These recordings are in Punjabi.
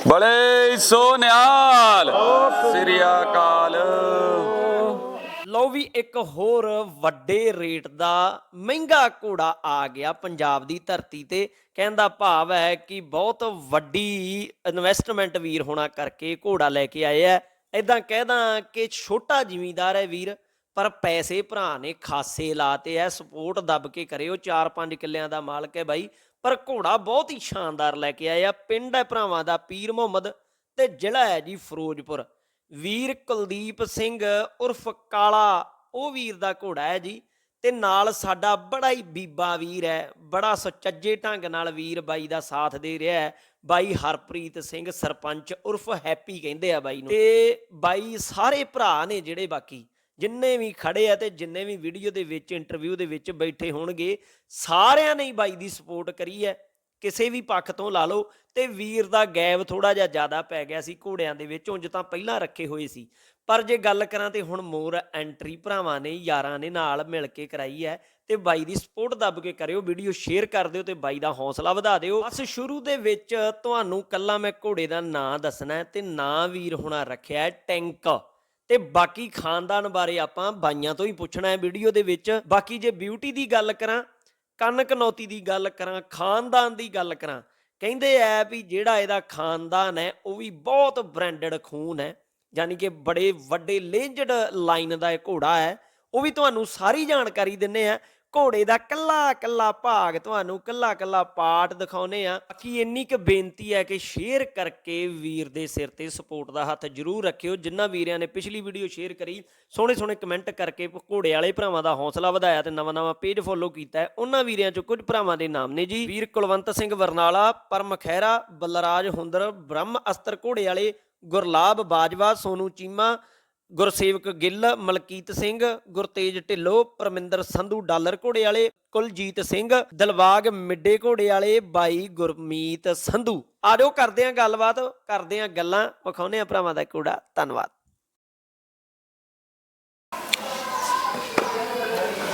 ਬੜੇ ਸੋ ਸ੍ਰੀ ਅਕਾਲ। ਲਓ ਵੀ ਇੱਕ ਹੋਰ ਵੱਡੇ ਰੇਟ ਦਾ ਮਹਿੰਗਾ ਘੋੜਾ ਆ ਗਿਆ ਪੰਜਾਬ ਦੀ ਧਰਤੀ ਤੇ। ਕਹਿੰਦਾ ਭਾਵ ਹੈ ਕਿ ਬਹੁਤ ਵੱਡੀ ਇਨਵੈਸਟਮੈਂਟ ਵੀਰ ਹੋਣਾ ਕਰਕੇ ਘੋੜਾ ਲੈ ਕੇ ਆਏ ਆ। ਇਦਾਂ ਕਹਿਦਾ ਕਿ ਛੋਟਾ ਜ਼ਿਮੀਂਦਾਰ ਹੈ ਵੀਰ, ਪਰ ਪੈਸੇ ਭਰਾ ਨੇ ਖਾਸੇ ਲਾਤੇ ਐ ਸਪੋਰਟ ਦੱਬ ਕੇ ਕਰਿਓ 4-5 ਕਿੱਲਿਆਂ ਦਾ ਮਾਲਕ ਹੈ ਬਾਈ। ਪਰ ਘੋੜਾ ਬਹੁਤ ਹੀ ਸ਼ਾਨਦਾਰ ਲੈ ਕੇ ਆਇਆ। ਪਿੰਡ ਹੈ ਭਰਾਵਾਂ ਦਾ ਪੀਰ ਮੁਹੰਮਦ ਤੇ ਜ਼ਿਲ੍ਹਾ ਹੈ ਜੀ ਫਿਰੋਜ਼ਪੁਰ। ਵੀਰ ਕੁਲਦੀਪ ਸਿੰਘ ਉਰਫ ਕਾਲਾ, ਉਹ ਵੀਰ ਦਾ ਘੋੜਾ ਹੈ ਜੀ ਤੇ ਨਾਲ ਸਾਡਾ ਬੜਾ ਹੀ ਬੀਬਾ ਵੀਰ ਹੈ, ਬੜਾ ਸੁਚੱਜੇ ਢੰਗ ਨਾਲ ਵੀਰ ਬਾਈ ਦਾ ਸਾਥ ਦੇ ਰਿਹਾ ਹੈ। ਬਾਈ ਹਰਪ੍ਰੀਤ ਸਿੰਘ, ਸਰਪੰਚ ਉਰਫ ਹੈਪੀ ਕਹਿੰਦੇ ਆ ਬਾਈ ਨੂੰ। ਤੇ ਬਾਈ ਸਾਰੇ ਭਰਾ ਨੇ ਜਿਹੜੇ ਬਾਕੀ ਜਿੰਨੇ ਵੀ ਖੜੇ ਆ ਤੇ ਜਿੰਨੇ ਵੀ ਵੀਡੀਓ ਦੇ ਵਿੱਚ ਇੰਟਰਵਿਊ ਦੇ ਵਿੱਚ ਬੈਠੇ ਹੋਣਗੇ, ਸਾਰਿਆਂ ਨੇ ਬਾਈ ਦੀ ਸਪੋਰਟ ਕਰੀ ਹੈ। ਕਿਸੇ ਵੀ ਪੱਖ ਤੋਂ ਲਾ ਲਓ, ਤੇ ਵੀਰ ਦਾ ਗੈਬ ਥੋੜਾ ਜਿਹਾ ਜ਼ਿਆਦਾ ਪੈ ਗਿਆ ਸੀ ਘੋੜਿਆਂ ਦੇ ਵਿੱਚ, ਉਂਝ ਤਾਂ ਪਹਿਲਾਂ ਰੱਖੇ ਹੋਏ ਸੀ। ਪਰ ਜੇ ਗੱਲ ਕਰਾਂ ਤੇ ਹੁਣ ਮੋਰ ਐਂਟਰੀ ਭਰਾਵਾਂ ਨੇ, ਯਾਰਾਂ ਨੇ ਨਾਲ ਮਿਲ ਕੇ ਕਰਾਈ ਹੈ, ਤੇ ਬਾਈ ਦੀ ਸਪੋਰਟ ਦੱਬ ਕੇ ਕਰਿਓ ਵੀਡੀਓ ਸ਼ੇਅਰ ਕਰ ਦਿਓ ਤੇ ਬਾਈ ਦਾ ਹੌਸਲਾ ਵਧਾ ਦਿਓ। ਬਸ ਸ਼ੁਰੂ ਦੇ ਵਿੱਚ ਤੁਹਾਨੂੰ ਕੱਲਾ ਮੈਂ ਘੋੜੇ ਦਾ ਨਾਂ ਦੱਸਣਾ ਹੈ ਤੇ ਨਾਂ ਵੀਰ ਹੋਣਾ ਰੱਖਿਆ ਟੈਂਕ। ਤੇ ਬਾਕੀ ਖਾਨਦਾਨ ਬਾਰੇ ਆਪਾਂ ਬਾਈਆਂ ਤੋਂ ਹੀ ਪੁੱਛਣਾ ਹੈ ਵੀਡੀਓ ਦੇ ਵਿੱਚ। ਬਾਕੀ ਜੇ ਬਿਊਟੀ ਦੀ ਗੱਲ ਕਰਾਂ, ਕੰਨ ਕਨੌਤੀ ਦੀ ਗੱਲ ਕਰਾਂ, ਖਾਨਦਾਨ ਦੀ ਗੱਲ ਕਰਾਂ, ਕਹਿੰਦੇ ਐ ਵੀ ਜਿਹੜਾ ਇਹਦਾ ਖਾਨਦਾਨ ਹੈ, ਉਹ ਵੀ ਬਹੁਤ ਬ੍ਰਾਂਡਡ ਖੂਨ ਹੈ, ਯਾਨੀ ਕਿ ਬੜੇ ਵੱਡੇ ਲੇਂਜਡ ਲਾਈਨ ਦਾ ਇਹ ਘੋੜਾ ਹੈ, ਉਹ ਵੀ ਤੁਹਾਨੂੰ ਸਾਰੀ ਜਾਣਕਾਰੀ ਦਿੰਨੇ ਆ। ਘੋੜੇ ਦਾ ਕੱਲਾ ਕੱਲਾ ਭਾਗ ਤੁਹਾਨੂੰ ਕੱਲਾ ਕੱਲਾ ਪਾਰਟ ਦਿਖਾਉਨੇ ਆ ਬਾਕੀ ਇੰਨੀ ਕੁ ਬੇਨਤੀ ਹੈ ਕਿ ਸ਼ੇਅਰ ਕਰਕੇ ਵੀਰ ਦੇ ਸਿਰ ਤੇ ਸਪੋਰਟ ਦਾ ਹੱਥ ਜ਼ਰੂਰ ਰੱਖਿਓ। ਜਿਨ੍ਹਾਂ ਵੀਰਿਆਂ ਨੇ ਪਿਛਲੀ ਵੀਡੀਓ ਸ਼ੇਅਰ ਕਰੀ, ਸੋਹਣੇ ਸੋਹਣੇ ਕਮੈਂਟ ਕਰਕੇ ਘੋੜੇ ਵਾਲੇ ਭਰਾਵਾਂ ਦਾ ਹੌਸਲਾ ਵਧਾਇਆ ਤੇ ਨਵਾਂ ਨਵਾਂ ਪੇਜ ਫੋਲੋ ਕੀਤਾ ਹੈ। ਉਹਨਾਂ ਵੀਰਿਆਂ ਚੋਂ ਕੁਝ ਭਰਾਵਾਂ ਦੇ ਨਾਮ ਨੇ ਜੀ। ਵੀਰ ਕੁਲਵੰਤ ਸਿੰਘ ਵਰਨਾਲਾ, ਪਰਮ ਖਹਿਰਾ, ਬਲਰਾਜ ਹੁੰਦਰ, ਬ੍ਰਹਮ ਅਸਤਰ ਘੋੜੇ ਵਾਲੇ, ਗੁਰਲਾਬ ਬਾਜਵਾ, ਸੋਨੂ ਚੀਮਾ ਗੁਰਸੇਵਕ ਗਿੱਲ, ਮਲਕੀਤ ਸਿੰਘ, ਗੁਰਤੇਜ ਢਿੱਲੋਂ, ਪਰਮਿੰਦਰ ਸੰਧੂ ਡਾਲਰ ਘੋੜੇ ਵਾਲੇ ਕੁਲਜੀਤ ਸਿੰਘ, ਦਿਲਬਾਗ ਮਿੱਡੇ ਘੋੜੇ ਵਾਲੇ ਬਾਈ ਗੁਰਮੀਤ ਸੰਧੂ। ਆਜੋ ਕਰਦੇ ਆਂ ਗੱਲਬਾਤ, ਕਰਦੇ ਆਂ ਗੱਲਾਂ ਵਿਖਾਉਨੇ ਆ ਭਰਾਵਾਂ ਦਾ ਘੋੜਾ। ਧੰਨਵਾਦ।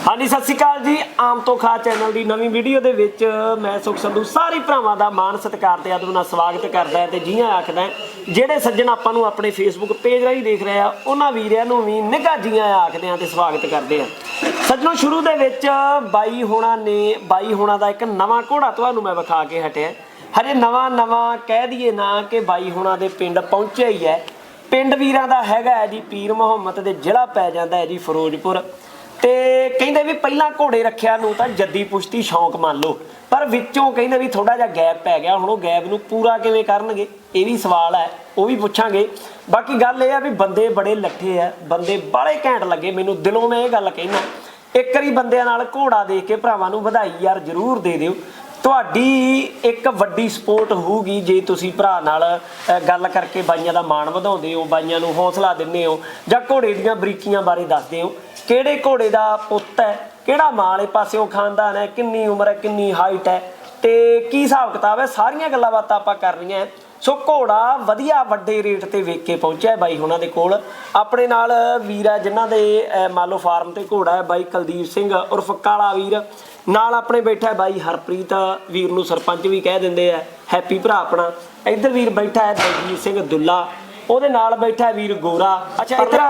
ਹਾਂਜੀ, ਸਤਿ ਸ਼੍ਰੀ ਅਕਾਲ ਜੀ। ਆਮ ਤੋਂ ਖਾ ਚੈਨਲ ਦੀ ਨਵੀਂ ਵੀਡੀਓ ਦੇ ਵਿੱਚ ਮੈਂ ਸੁਖ ਸੰਧੂ। ਸਾਰੇ ਭਰਾਵਾਂ ਦਾ ਮਾਣ ਸਤਿਕਾਰ ਤੇ ਅਦਬ ਨਾਲ ਸਵਾਗਤ ਕਰਦਾ ਹਾਂ ਤੇ ਜੀਆਂ ਆਖਦਾ ਜਿਹੜੇ ਸੱਜਣ ਆਪਾਂ ਨੂੰ ਆਪਣੇ ਫੇਸਬੁੱਕ ਪੇਜ ਰਾਹੀਂ ਦੇਖ ਰਹੇ ਆ, ਉਹਨਾਂ ਵੀਰਿਆਂ ਨੂੰ ਵੀ ਨਿੱਘਾ ਜੀਆਂ ਆਖਦੇ ਆ ਤੇ ਸਵਾਗਤ ਕਰਦੇ ਆ ਸੱਜਣੋ, ਸ਼ੁਰੂ ਦੇ ਵਿੱਚ ਬਾਈ ਹੋਣਾ ਨੇ, ਬਾਈ ਹੋਣਾ ਦਾ ਇੱਕ ਨਵਾਂ ਘੋੜਾ ਤੁਹਾਨੂੰ ਮੈਂ ਵਿਖਾ ਕੇ ਹਟਿਆ। ਹਜੇ ਨਵਾਂ ਨਵਾਂ ਕਹਿ ਦਈਏ ਨਾ ਕਿ ਬਾਈ ਹੋਣਾ ਦੇ ਪਿੰਡ ਪਹੁੰਚਿਆ ਹੀ ਹੈ। ਪਿੰਡ ਵੀਰਾਂ ਦਾ ਹੈਗਾ ਹੈ ਜੀ, ਪੀਰ ਮੁਹੰਮਦ ਦੇ ਜ਼ਿਲ੍ਹਾ ਪੈ ਜਾਂਦਾ ਹੈ ਜੀ, ਫਿਰੋਜ਼ਪੁਰ। ਤੇ ਕਹਿੰਦੇ ਵੀ ਪਹਿਲਾਂ ਘੋੜੇ ਰੱਖਿਆ ਨੂੰ ਤਾਂ ਜੱਦੀ ਪੁਸ਼ਤੀ ਸ਼ੌਂਕ ਮੰਨ ਲਓ, ਪਰ ਵਿੱਚੋਂ ਕਹਿੰਦੇ ਵੀ ਥੋੜਾ ਜਿਹਾ ਗੈਪ ਪੈ ਗਿਆ, ਹੁਣ ਉਹ ਗੈਪ ਨੂੰ ਪੂਰਾ ਕਿਵੇਂ ਕਰਨਗੇ? ਇਹ ਵੀ ਸਵਾਲ ਹੈ, ਉਹ ਵੀ ਪੁੱਛਾਂਗੇ। ਬਾਕੀ ਗੱਲ ਇਹ ਆ ਵੀ ਬੰਦੇ ਬੜੇ ਲੱਠੇ ਆ, ਬੰਦੇ ਬਾਲੇ ਘੈਂਟ ਲੱਗੇ, ਮੈਨੂੰ ਦਿਲੋਂ ਮੈਂ ਇਹ ਗੱਲ ਕਹਿਣਾ ਇੱਕ ਵਾਰੀ ਬੰਦਿਆਂ ਨਾਲ ਘੋੜਾ ਦੇਖ ਕੇ ਭਰਾਵਾਂ ਨੂੰ ਵਧਾਈ ਯਾਰ ਜ਼ਰੂਰ ਦੇ ਦਿਓ। ਤੁਹਾਡੀ ਇੱਕ ਵੱਡੀ ਸਪੋਰਟ ਹੋਊਗੀ ਜੇ ਤੁਸੀਂ ਭਰਾ ਨਾਲ ਗੱਲ ਕਰਕੇ ਬਾਈਆਂ ਦਾ ਮਾਣ ਵਧਾਉਂਦੇ ਹੋ ਬਾਈਆਂ ਨੂੰ ਹੌਸਲਾ ਦਿੰਦੇ ਹੋ ਜਾਂ ਘੋੜੇ ਦੀਆਂ ਬਰੀਕੀਆਂ ਬਾਰੇ ਦੱਸਦੇ ਹੋ। ਕਿਹੜੇ ਘੋੜੇ ਦਾ ਪੁੱਤ ਹੈ? ਕਿਹੜਾ ਮਾਂ ਵਾਲੇ ਪਾਸਿਓਂ ਖਾਨਦਾਨ ਹੈ? ਕਿੰਨੀ ਉਮਰ ਹੈ? ਕਿੰਨੀ ਹਾਈਟ ਹੈ? ਤੇ ਕੀ ਹਿਸਾਬ ਕਿਤਾਬ ਹੈ? ਸਾਰੀਆਂ ਗੱਲਾਂ ਬਾਤਾਂ ਆਪਾਂ ਕਰਨੀਆਂ ਹੈ। ਸੋ ਘੋੜਾ ਵਧੀਆ ਵੱਡੇ ਰੇਟ ਤੇ ਵੇਖ ਕੇ ਪਹੁੰਚਿਆ ਬਾਈ ਉਹਨਾਂ ਦੇ ਕੋਲ। ਆਪਣੇ ਨਾਲ ਵੀਰ ਹੈ ਜਿਨ੍ਹਾਂ ਦੇ ਅਹ, ਮੰਨ ਲਓ ਫਾਰਮ ਤੇ ਘੋੜਾ ਹੈ ਬਾਈ ਕੁਲਦੀਪ ਸਿੰਘ ਉਰਫ ਕਾਲਾ ਵੀਰ। ਨਾਲ ਆਪਣੇ ਬੈਠਾ ਬਾਈ ਹਰਪ੍ਰੀਤ, ਵੀਰ ਨੂੰ ਸਰਪੰਚ ਵੀ ਕਹਿ ਦਿੰਦੇ ਆ, ਹੈਪੀ ਭਰਾ ਆਪਣਾ। ਇੱਧਰ ਵੀਰ ਬੈਠਾ ਹੈ ਦਲਜੀਤ ਸਿੰਘ ਦੁੱਲਾ। ਉਹਦੇ ਨਾਲ ਬੈਠਾ ਵੀਰ ਗੋਰਾ। ਅੱਛਾ ਇੱਧਰ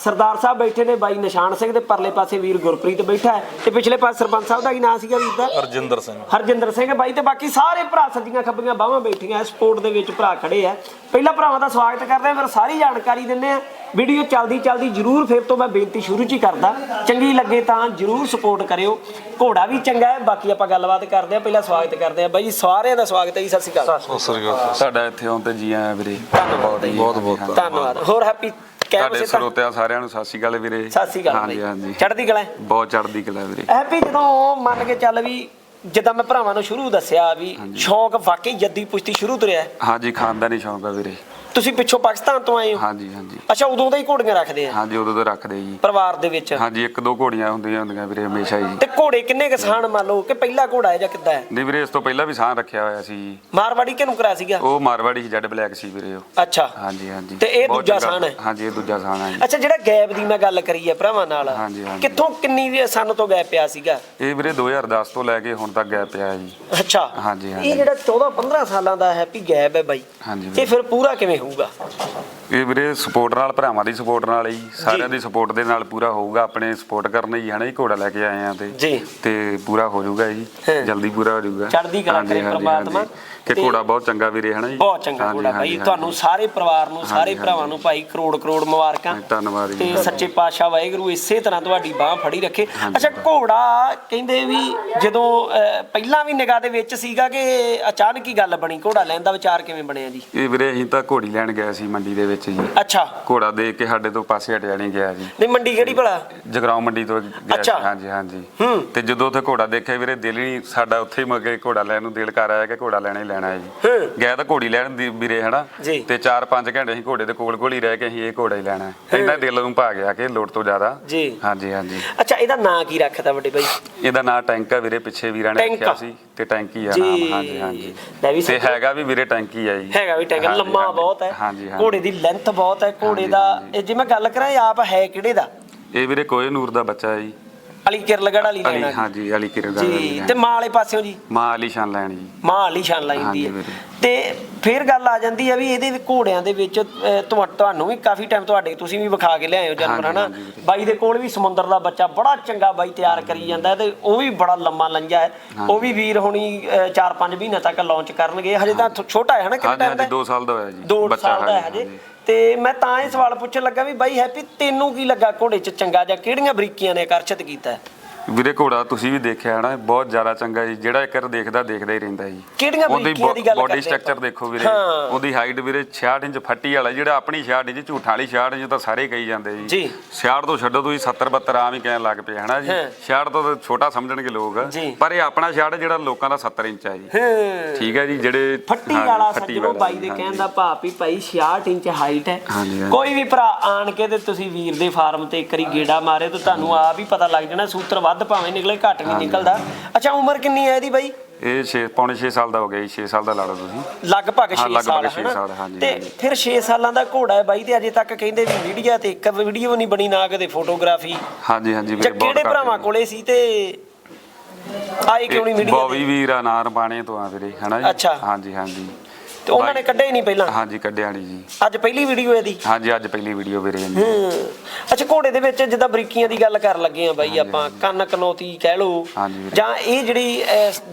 ਸਰਦਾਰ ਸਾਹਿਬ ਬੈਠੇ ਨੇ ਬਾਈ ਨਿਸ਼ਾਨ ਸਿੰਘ ਦੇ ਪਰਲੇ ਪਾਸੇ ਵੀਰ ਗੁਰਪ੍ਰੀਤ ਬੈਠਾ ਹੈ ਤੇ ਪਿਛਲੇ ਪਾਸੇ ਸਰਪੰਚ ਸਾਹਿਬ ਦਾ ਕੀ ਨਾਂ ਸੀਗਾ ਵੀਰ ਦਾ? ਅਰਜਿੰਦਰ ਸਿੰਘ। ਹਰਜਿੰਦਰ ਸਿੰਘ ਬਾਈ ਤੇ ਬਾਕੀ ਸਾਰੇ ਭਰਾ ਸੱਜੀਆਂ ਖੱਬੀਆਂ ਬਾਹਾਂ ਬੈਠੀਆਂ ਸਪੋਰਟ ਦੇ ਵਿੱਚ ਭਰਾ ਖੜੇ ਆ। ਪਹਿਲਾਂ ਭਰਾਵਾਂ ਦਾ ਸਵਾਗਤ ਕਰਦੇ ਆ ਫਿਰ ਸਾਰੀ ਜਾਣਕਾਰੀ ਦਿੰਨੇ ਆ ਵੀਡੀਓ ਚੱਲਦੀ ਚੱਲਦੀ ਜਰੂਰ ਫਿਰ ਤੋਂ ਮੈਂ ਬੇਨਤੀ ਸ਼ੁਰੂ ਚ ਹੀ ਕਰਦਾ। ਚੰਗੀ ਲੱਗੇ ਤਾਂ ਜਰੂਰ ਸਪੋਰਟ ਕਰਿਓ। ਘੋੜਾ ਵੀ ਚੰਗਾ ਹੈ ਬਾਕੀ ਆਪਾਂ ਗੱਲਬਾਤ ਕਰਦੇ ਆ ਪਹਿਲਾਂ ਸਵਾਗਤ ਕਰਦੇ ਆ ਬਾਈ ਸਾਰਿਆਂ ਦਾ ਸਵਾਗਤ ਹੈ ਜੀ ਸਤਿ ਸ਼੍ਰੀ ਅਕਾਲ। ਸਤਿ ਸ੍ਰੀ ਅਕਾਲ। ਸਾਡਾ ਇੱਥੇ ਆਉਣ ਤੇ ਜੀ ਆਇਆਂ ਵੀਰੇ। ਧੰਨਵਾਦ ਜੀ। ਬਹੁਤ ਬਹੁਤ ਧੰਨਵਾਦ। ਹੋਰ ਹੈਪੀ ਕਹਿ ਸਾਡੇ ਵਸੇ ਤਾਂ? ਸਰੋਤਿਆਂ ਸਾਰਿਆਂ ਨੂੰ ਸਤਿ ਸ਼੍ਰੀ ਅਕਾਲ ਵੀਰੇ। ਸਤਿ ਸ਼੍ਰੀ ਅਕਾਲ ਹਾਂਜੀ ਹਾਂਜੀ। ਚੜ੍ਹਦੀ ਕਲਾ ਹੈ? ਬਹੁਤ ਚੜ੍ਹਦੀ ਕਲਾ ਵੀਰੇ। ਹੈਪੀ ਜਦੋਂ ਮੰਨ ਕੇ ਚੱਲ ਵੀ ਜਿੱਦਾਂ ਮੈਂ ਭਰਾਵਾਂ ਨੂੰ ਸ਼ੁਰੂ ਦੱਸਿਆ ਵੀ ਸ਼ੌਂਕ ਵਾਕਈ ਜੱਦੀ ਪੁਸ਼ਤੀ ਸ਼ੁਰੂ ਤੋਂ ਰਿਹਾ ਹੈ। ਹਾਂਜੀ ਖਾਨਦਾਨੀ ਸ਼ੌਂਕ ਆ ਵੀਰੇ। ਤੁਸੀਂ ਪਿੱਛੋਂ ਪਾਕਿਸਤਾਨ ਤੋਂ ਆਏ ਹੋ? ਹਾਂਜੀ ਹਾਂਜੀ। ਅੱਛਾ ਉਦੋਂ ਦਾ ਹੀ ਘੋੜੀਆਂ ਰੱਖਦੇ ਆ? ਹਾਂਜੀ ਉਦੋਂ ਤੋਂ ਰੱਖਦੇ ਜੀ। ਪਰਿਵਾਰ ਦੇ ਵਿੱਚ? ਹਾਂਜੀ ਇੱਕ ਦੋ ਘੋੜੀਆਂ ਹੁੰਦੀਆਂ ਹੁੰਦੀਆਂ ਵੀਰੇ ਹਮੇਸ਼ਾ ਹੀ। ਤੇ ਘੋੜੇ ਕਿੰਨੇ ਕਿਸਾਨ ਮੰਨ ਲਓ ਕਿ ਪਹਿਲਾ ਘੋੜਾ ਹੈ ਜਾਂ ਕਿੱਦਾਂ ਹੈ? ਨਹੀਂ ਵੀਰੇ ਇਸ ਤੋਂ ਪਹਿਲਾਂ ਵੀ ਸਾਹ ਰੱਖਿਆ ਹੋਇਆ ਸੀ ਜੀ। ਮਾਰਵਾੜੀ ਕਿਹਨੂੰ ਕਰਾ ਸੀਗਾ? ਉਹ ਮਾਰਵਾੜੀ ਸੀ ਜੈਡ ਬਲੈਕ ਸੀ ਵੀਰੇ ਉਹ। ਅੱਛਾ। ਹਾਂਜੀ ਹਾਂਜੀ। ਤੇ ਇਹ ਬਹੁਤ ਦੂਜਾ ਚੰਗਾ- ਸਾਨ ਹੈ? ਹਾਂਜੀ ਇਹ ਦੂਜਾ ਸਾਨ ਹੈ ਜੀ। ਅੱਛਾ ਜਿਹੜਾ ਗੈਪ ਦੀ ਮੈਂ ਗੱਲ ਕਰੀ ਹੈ ਭਰਾਵਾਂ ਨਾਲ ਹਾਂਜੀ, ਹਾਂਜੀ। ਕਿੱਥੋਂ ਕਿੰਨੀ ਸਨ ਤੋਂ ਗੈਪ ਪਿਆ ਸੀਗਾ? ਇਹ ਵੀਰੇ 2010 ਤੋਂ ਲੈ ਕੇ ਹੁਣ ਤੱਕ ਗੈਪ ਪਿਆ ਹੈ ਜੀ। ਅੱਛਾ। ਹਾਂਜੀ, ਹਾਂਜੀ। ਇਹ ਜਿਹੜਾ 14 15 ਸਾਲਾਂ ਦਾ ਹੈਪੀ ਗੈਪ ਹੈ ਬਾਈ ਹਾਂਜੀ ਇਹ ਵੀਰੇ। ਫਿਰ ਪੂਰਾ ਕਿਵੇਂ ਹੋਊਗਾ ਇਹ ਵੀਰੇ ਸਪੋਰਟ ਨਾਲ ਭਰਾਵਾਂ ਦੀ ਸਪੋਰਟ ਨਾਲ ਹੀ ਸਾਰਿਆਂ ਦੀ ਸਪੋਰਟ ਦੇ ਨਾਲ ਪੂਰਾ ਹੋਊਗਾ ਆਪਣੇ ਸਪੋਰਟ ਕਰਨ ਹੀ ਹਨਾ ਜੀ ਘੋੜਾ ਲੈ ਕੇ ਆਏ ਆ ਤੇ ਜੀ। ਤੇ ਪੂਰਾ ਹੋ ਜਾਊਗਾ ਜੀ। ਜਲਦੀ ਪੂਰਾ ਹੋ ਜਾਊਗਾ ਚੜ੍ਹਦੀ ਕਲਾ ਕਰੇ ਪ੍ਰਮਾਤਮਾ। ਕਿ ਘੋੜਾ ਬਹੁਤ ਚੰਗਾ ਵੀਰੇ ਹਨਾ ਜੀ? ਬਹੁਤ ਚੰਗਾ ਘੋੜਾ ਹਾਂਜੀ, ਤੁਹਾਨੂੰ ਸਾਰੇ ਪਰਿਵਾਰ ਨੂੰ ਸਾਰੇ ਭਰਾਵਾਂ ਨੂੰ ਭਾਈ ਕਰੋੜ ਕਰੋੜ ਮੁਬਾਰਕਾਂ ਧੰਨਵਾਦ ਜੀ ਤੇ ਸੱਚੇ ਪਾਤਸ਼ਾਹ ਵਾਹਿਗੁਰੂ ਇਸੇ ਤਰ੍ਹਾਂ ਤੁਹਾਡੀ ਬਾਹ ਫੜੀ ਰੱਖੇ। ਅੱਛਾ ਘੋੜਾ ਕਹਿੰਦੇ ਵੀ ਜਦੋਂ ਪਹਿਲਾਂ ਵੀ ਨਿਗਾਹ ਦੇ ਵਿੱਚ ਸੀਗਾ ਕਿ ਅਚਾਨਕ ਹੀ ਗੱਲ ਬਣੀ? ਘੋੜਾ ਲੈਣ ਦਾ ਵਿਚਾਰ ਕਿਵੇਂ ਬਣਿਆ ਜੀ? ਇਹ ਵੀਰੇ ਅਸੀਂ ਤਾਂ ਘੋੜੀ ਲੈਣ ਗਏ ਸੀ ਮੰਡੀ ਦੇ ਵਿੱਚ ਜੀ। ਅੱਛਾ। ਘੋੜਾ ਦੇਖ ਕੇ ਸਾਡੇ ਤੋਂ ਪਾਸੇ ਹਟਿਆ ਨਹੀਂ ਗਿਆ ਜੀ। ਨਹੀਂ ਮੰਡੀ ਕਿਹੜੀ ਭਲਾ? ਜਗਰਾਉਂ ਮੰਡੀ ਤੋਂ ਗਿਆ। ਸੀ। ਹਾਂਜੀ ਹਾਂਜੀ। ਤੇ ਜਦੋਂ ਉੱਥੇ ਘੋੜਾ ਦੇਖਿਆ ਵੀਰੇ ਦਿਲ ਹੀ ਸਾਡਾ ਉੱਥੇ ਹੀ ਮਗੇ ਘੋੜਾ ਲੈਣ ਨੂੰ ਦਿਲ ਕਰ ਆਇਆ ਕਿ ਘੋੜਾ ਲੈਣਾ ਹੀ ਲੈਣਾ ਹੈ। ਜੀ। ਗਿਆ ਤਾਂ ਘੋੜੀ ਲੈਣ ਦੀ ਵੀਰੇ ਹਨਾ। ਤੇ 4-5 ਘੰਟੇ ਅਸੀਂ ਘੋੜੇ ਦੇ ਕੋਲ ਕੋਲ ਹੀ ਰਹਿ ਕੇ ਅਸੀਂ ਇਹ ਘੋੜਾ ਹੀ ਲੈਣਾ। ਹੈ। ਇੰਨਾ ਦਿਲ ਨੂੰ ਭਾ ਗਿਆ ਕਿ ਲੋੜ ਤੋਂ ਜ਼ਿਆਦਾ। ਜੀ। ਹਾਂਜੀ ਹਾਂਜੀ। ਅੱਛਾ ਇਹਦਾ ਨਾਂ ਕੀ ਰੱਖਦਾ ਵੱਡੇ ਬਾਈ? ਇਹਦਾ ਨਾਂ ਟੈਂਕ ਵੀਰੇ ਪਿੱਛੇ ਵੀਰਾਂ ਨੇ। ਰੱਖਿਆ ਸੀ ਤੇ ਟੈਂਕੀ ਆ। ਨਾਮ ਹਾਂਜੀ ਹਾਂਜੀ। ਤੇ ਹੈਗਾ ਵੀ ਵੀਰੇ ਟੈਂਕੀ ਆ ਜੀ। ਹੈਗਾ ਵੀ ਟੈਂਕ ਲੰਮਾ। ਬਹੁਤ ਹੈ। ਘੋੜੇ ਦੀ ਲੈਂਥ ਬਹੁਤ ਹੈ ਘੋੜੇ ਦਾ। ਜੇ ਮੈਂ ਗੱਲ ਕਰਾਂ ਇਹ ਆਪ ਹੈ ਕਿਹੜੇ ਦਾ? ਇਹ ਵੀਰੇ ਕੋਏ ਨੂਰ ਦਾ ਬੱਚਾ ਹੈ ਜੀ। ਅਲੀ ਕਿਰਲਗੜ ਵਾਲੀ ਅਲੀ ਲੈਣਾ ਹਾਂਜੀ ਅਲੀ ਕਿਰਨ ਦਾ ਜੀ ਤੇ ਮਾਂ ਵਾਲੇ ਪਾਸਿਓਂ ਜੀ? ਮਾਂ ਅਲੀ ਸ਼ਾਨ ਲੈਣ ਜੀ। ਮਾਂ ਵਾਲੀ ਸ਼ਾਨ ਹਾਂਜੀ ਹੈ। ਤੇ ਫਿਰ ਗੱਲ ਆ ਜਾਂਦੀ ਹੈ ਵੀ ਇਹਦੇ ਘੋੜਿਆਂ ਦੇ ਵਿੱਚ ਤੁਹਾ- ਤੁਹਾਨੂੰ ਵੀ ਕਾਫੀ ਟਾਈਮ ਤੁਹਾਡੇ ਤੁਸੀਂ ਵੀ ਵਿਖਾ ਕੇ ਲਿਆਏ ਹੋ ਜਾਨਵਰ ਹਨਾ। ਬਾਈ ਦੇ ਕੋਲ ਵੀ ਸਮੁੰਦਰ ਦਾ ਬੱਚਾ ਬੜਾ ਚੰਗਾ ਬਾਈ ਤਿਆਰ ਕਰੀ ਜਾਂਦਾ ਹੈ ਤੇ ਉਹ ਵੀ ਬੜਾ ਲੰਮਾ ਲੰਜਾ ਹੈ। ਉਹ ਵੀ ਵੀਰ ਹੁਣੀ 4-5 ਮਹੀਨੇ ਤੱਕ ਲਾਂਚ ਕਰਨਗੇ। ਹਜੇ ਤਾਂ ਥੋ- ਛੋਟਾ ਹੈ ਹਨਾ ਕਿੰਨੇ ਹਾਂਜੀ ਟਾਈਮ ਦਾ? ਹਾਂਜੀ 2 ਸਾਲ ਦਾ ਹੋਇਆ ਜੀ। ਦੋ ਬੱਚਾ ਸਾਲ ਦਾ ਹੈ ਹਾਂਜੀ। ਤੇ ਮੈਂ ਤਾਂ ਇਹ ਸਵਾਲ ਪੁੱਛਣ ਲੱਗਾ ਵੀ ਬਾਈ ਹੈਪੀ ਤੈਨੂੰ ਕੀ ਲੱਗਾ ਘੋੜੇ 'ਚ ਚੰਗਾ ਜਾਂ ਕਿਹੜੀਆਂ ਬਰੀਕੀਆਂ ਨੇ ਆਕਰਸ਼ਿਤ ਕੀਤਾ ਹੈ? ਵੀਰੇ ਘੋੜਾ ਤੁਸੀਂ ਵੀ ਦੇਖਿਆ ਨਾ ਬਹੁਤ ਜ਼ਿਆਦਾ ਚੰਗਾ ਜੀ ਜਿਹੜਾ ਇੱਕ ਵਾਰ ਦੇਖਦਾ ਦੇਖਦਾ ਹੀ ਰਹਿੰਦਾ ਜੀ ਕਿਹੜੀਆਂ ਉਹਦੀ ਬਰੀਕੀਆਂ ਦੀ ਗੱਲ ਬੋਡੀ ਕਰਦੇ ਸਟਰਕਚਰ? ਦੇਖੋ ਵੀਰੇ ਹਾਂ। ਉਹਦੀ ਹਾਈਟ ਵੀਰੇ 66 ਇੰਚ ਫੱਟੀ ਵਾਲਾ ਜਿਹੜਾ ਆਪਣੀ 66 ਇੰਚ ਝੂਠਾਂ ਵਾਲੀ 66 ਇੰਚ ਤਾਂ ਸਾਰੇ ਕਹੀ ਜਾਂਦੇ ਜੀ। ਜੀ 66 ਤੋਂ ਛੱਡੋ ਤੁਸੀਂ 70 72 ਆਮ ਹੀ ਕਹਿਣ ਲੱਗ ਪਏ ਹਨਾ ਜੀ ਹਾਂ। 66 ਤੋਂ ਤਾਂ ਛੋਟਾ ਸਮਝਣਗੇ ਲੋਕ। ਪਰ ਇਹ ਆਪਣਾ 66 ਜਿਹੜਾ ਲੋਕਾਂ ਦਾ 70 ਇੰਚ ਹੈ ਜੀ ਹਾਂ ਠੀਕ ਹੈ ਜੀ ਜਿਹੜੇ ਫੱਟੀ ਵਾਲਾ ਸੱਜਣੋ ਬਾਈ ਦੇ। ਕਹਿਣ ਦਾ ਭਾਵ ਵੀ ਭਾਈ 66 ਇੰਚ ਹਾਈਟ ਹੈ। ਕੋਈ ਵੀ ਭਰਾ ਆਣ ਕੇ ਤੇ ਤੁਸੀਂ ਵੀਰ ਦੇ ਫਾਰਮ ਤੇ ਇੱਕ ਵਾਰੀ ਗੇੜਾ ਮਾਰੇ ਤਾਂ ਤੁਹਾਨੂੰ ਆਪ ਹੀ ਪਤਾ ਲੱਗ ਜਾਣਾ ਸੂਤਰ ਵੱਧ ਭਾਵੇਂ ਨਿਕਲੇ ਘੱਟ ਨਹੀਂ ਨਿਕਲਦਾ। ਅੱਛਾ ਉਮਰ ਕਿੰਨੀ ਹੈ ਇਹਦੀ ਬਾਈ? ਇਹ 6 ਪੌਣੇ 6 ਸਾਲ ਦਾ ਹੋ ਗਿਆ ਜੀ 6 ਸਾਲ ਦਾ ਲਾ ਲਓ ਤੁਸੀਂ। ਲਗਭਗ 6 ਹਾਂ, ਲਗਭਗ ਸਾਲ ਹੈ ਨਾ ਤੇ। ਫਿਰ 6 ਸਾਲਾਂ ਦਾ ਘੋੜਾ ਹੈ ਬਾਈ ਤੇ ਅਜੇ ਤੱਕ ਕਹਿੰਦੇ ਵੀ ਮੀਡੀਆ ਤੇ ਇੱਕ ਵੀਡੀਓ ਨਹੀਂ ਬਣੀ ਨਾ ਕਦੇ ਫੋਟੋਗ੍ਰਾਫੀ ਹਾਂਜੀ ਹਾਂਜੀ ਵੀਰੇ ਬਹੁਤ ਕਿਹੜੇ ਭਰਾਵਾਂ। ਕੋਲੇ ਸੀ ਤੇ ਆਏ ਕਿਉਂ ਨਹੀਂ ਮੀਡੀਆ ਬੋਬੀ ਵੀਰ ਅਨਾਰ ਬਾਣੇ ਤੋਂ ਆ ਵੀਰੇ ਹਨਾ ਜੀ। ਹਾਂਜੀ ਹਾਂਜੀ। ਤੇ ਉਹਨਾਂ ਨੇ ਕੱਢੇ ਹੀ ਨਹੀਂ ਪਹਿਲਾਂ? ਹਾਂਜੀ ਕੱਢਿਆ ਨਹੀਂ ਜੀ। ਅੱਜ ਪਹਿਲੀ ਵੀਡੀਓ ਇਹਦੀ? ਹਾਂਜੀ ਅੱਜ ਪਹਿਲੀ ਵੀਡੀਓ ਵੀਰੇ ਜੀ ਹੂੰ। ਅੱਛਾ ਘੋੜੇ ਦੇ ਵਿੱਚ ਜਿੱਦਾਂ ਬਰੀਕੀਆਂ ਦੀ ਗੱਲ ਕਰਨ ਲੱਗੇ ਆ ਬਾਈ ਆਪਾਂ ਕੰਨ ਕਨੋਤੀ ਕਹਿ ਵੀਰੇ। ਜਾਂ ਇਹ ਜਿਹੜੀ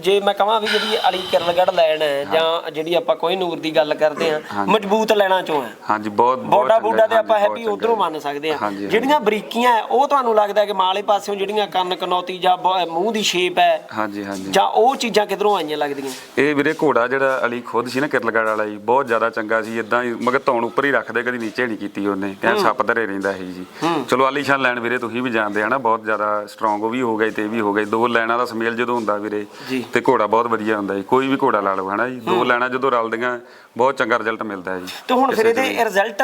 ਜੇ ਮੈਂ ਕਹਾਂ ਵੀ ਜਿਹੜੀ ਅਲੀ ਕਿਰਲਗੜ ਲੈਣ ਹੈ ਜਾਂ ਜਿਹੜੀ ਆਪਾਂ ਕੋਈ ਨੂਰ ਦੀ ਗੱਲ ਕਰਦੇ ਆ। ਮਜ਼ਬੂਤ ਲੈਣਾ ਚੋਂ ਹੈ। ਹਾਂਜੀ ਬਹੁਤ ਬੋਡਾ ਬੂਡਾ ਤੇ ਆਪਾਂ ਹੈਪੀ ਉਧਰੋਂ ਮੰਨ ਸਕਦੇ ਆ। ਜਿਹੜੀਆਂ ਬਰੀਕੀਆਂ ਹੈ ਉਹ ਤੁਹਾਨੂੰ ਲੱਗਦਾ ਕਿ ਮਾਲੇ ਪਾਸਿਓਂ ਜਿਹੜੀਆਂ ਕੰਨ ਕਨੋਤੀ ਜਾਂ ਮੂੰਹ ਦੀ ਸ਼ੇਪ ਹੈ ਹਾਂਜੀ ਹਾਂਜੀ। ਜਾਂ ਉਹ ਚੀਜ਼ਾਂ ਕਿਧਰੋਂ ਆਈਆਂ ਲੱਗਦੀਆਂ? ਇਹ ਵੀਰੇ ਘੋੜਾ ਜਿਹੜਾ ਅਲੀ ਖੁਦ ਸੀ ਨਾ ਕਿਰਲਗੜ ਵਾਲਾ ਜੀ ਬਹੁਤ ਜ਼ਿਆਦਾ ਚੰਗਾ ਸੀ ਇਦਾਂ ਹੀ ਮਗਰ ਧੌਣ ਉੱਪਰ ਹੀ ਰੱਖਦੇ ਕਦੀ ਨੀਚੇ ਨਹੀਂ ਕੀਤੀ ਉਹਨੇ ਐ ਸੱਪ ਧਰੇ ਰਹਿੰਦਾ ਸੀ ਜੀ। ਚਲੋ ਆਲੀਸ਼ਾਨ ਲੈਣ ਵੀਰੇ ਤੁਸੀਂ ਵੀ ਜਾਣਦੇ ਆ ਨਾ ਬਹੁਤ ਜ਼ਿਆਦਾ ਸਟਰੋਂਗ ਉਹ ਵੀ ਹੋ ਗਏ ਤੇ ਇਹ ਵੀ ਹੋ ਗਏ। ਦੋ ਲੈਣਾ ਦਾ ਸਮੇਲ ਜਦੋਂ ਹੁੰਦਾ ਵੀਰੇ। ਤੇ ਘੋੜਾ ਬਹੁਤ ਵਧੀਆ ਹੁੰਦਾ ਜੀ ਕੋਈ ਵੀ ਘੋੜਾ ਲਾ ਲਓ ਹਨਾ ਜੀ। ਦੋ ਲੈਣਾ ਜਦੋਂ ਰਲਦੀਆਂ ਬਹੁਤ ਚੰਗਾ ਰਿਜ਼ਲਟ ਮਿਲਦਾ ਹੈ ਜੀ। ਤੇ ਹੁਣ ਫਿਰ ਇਹਦੇ ਰਿਜ਼ਲਟ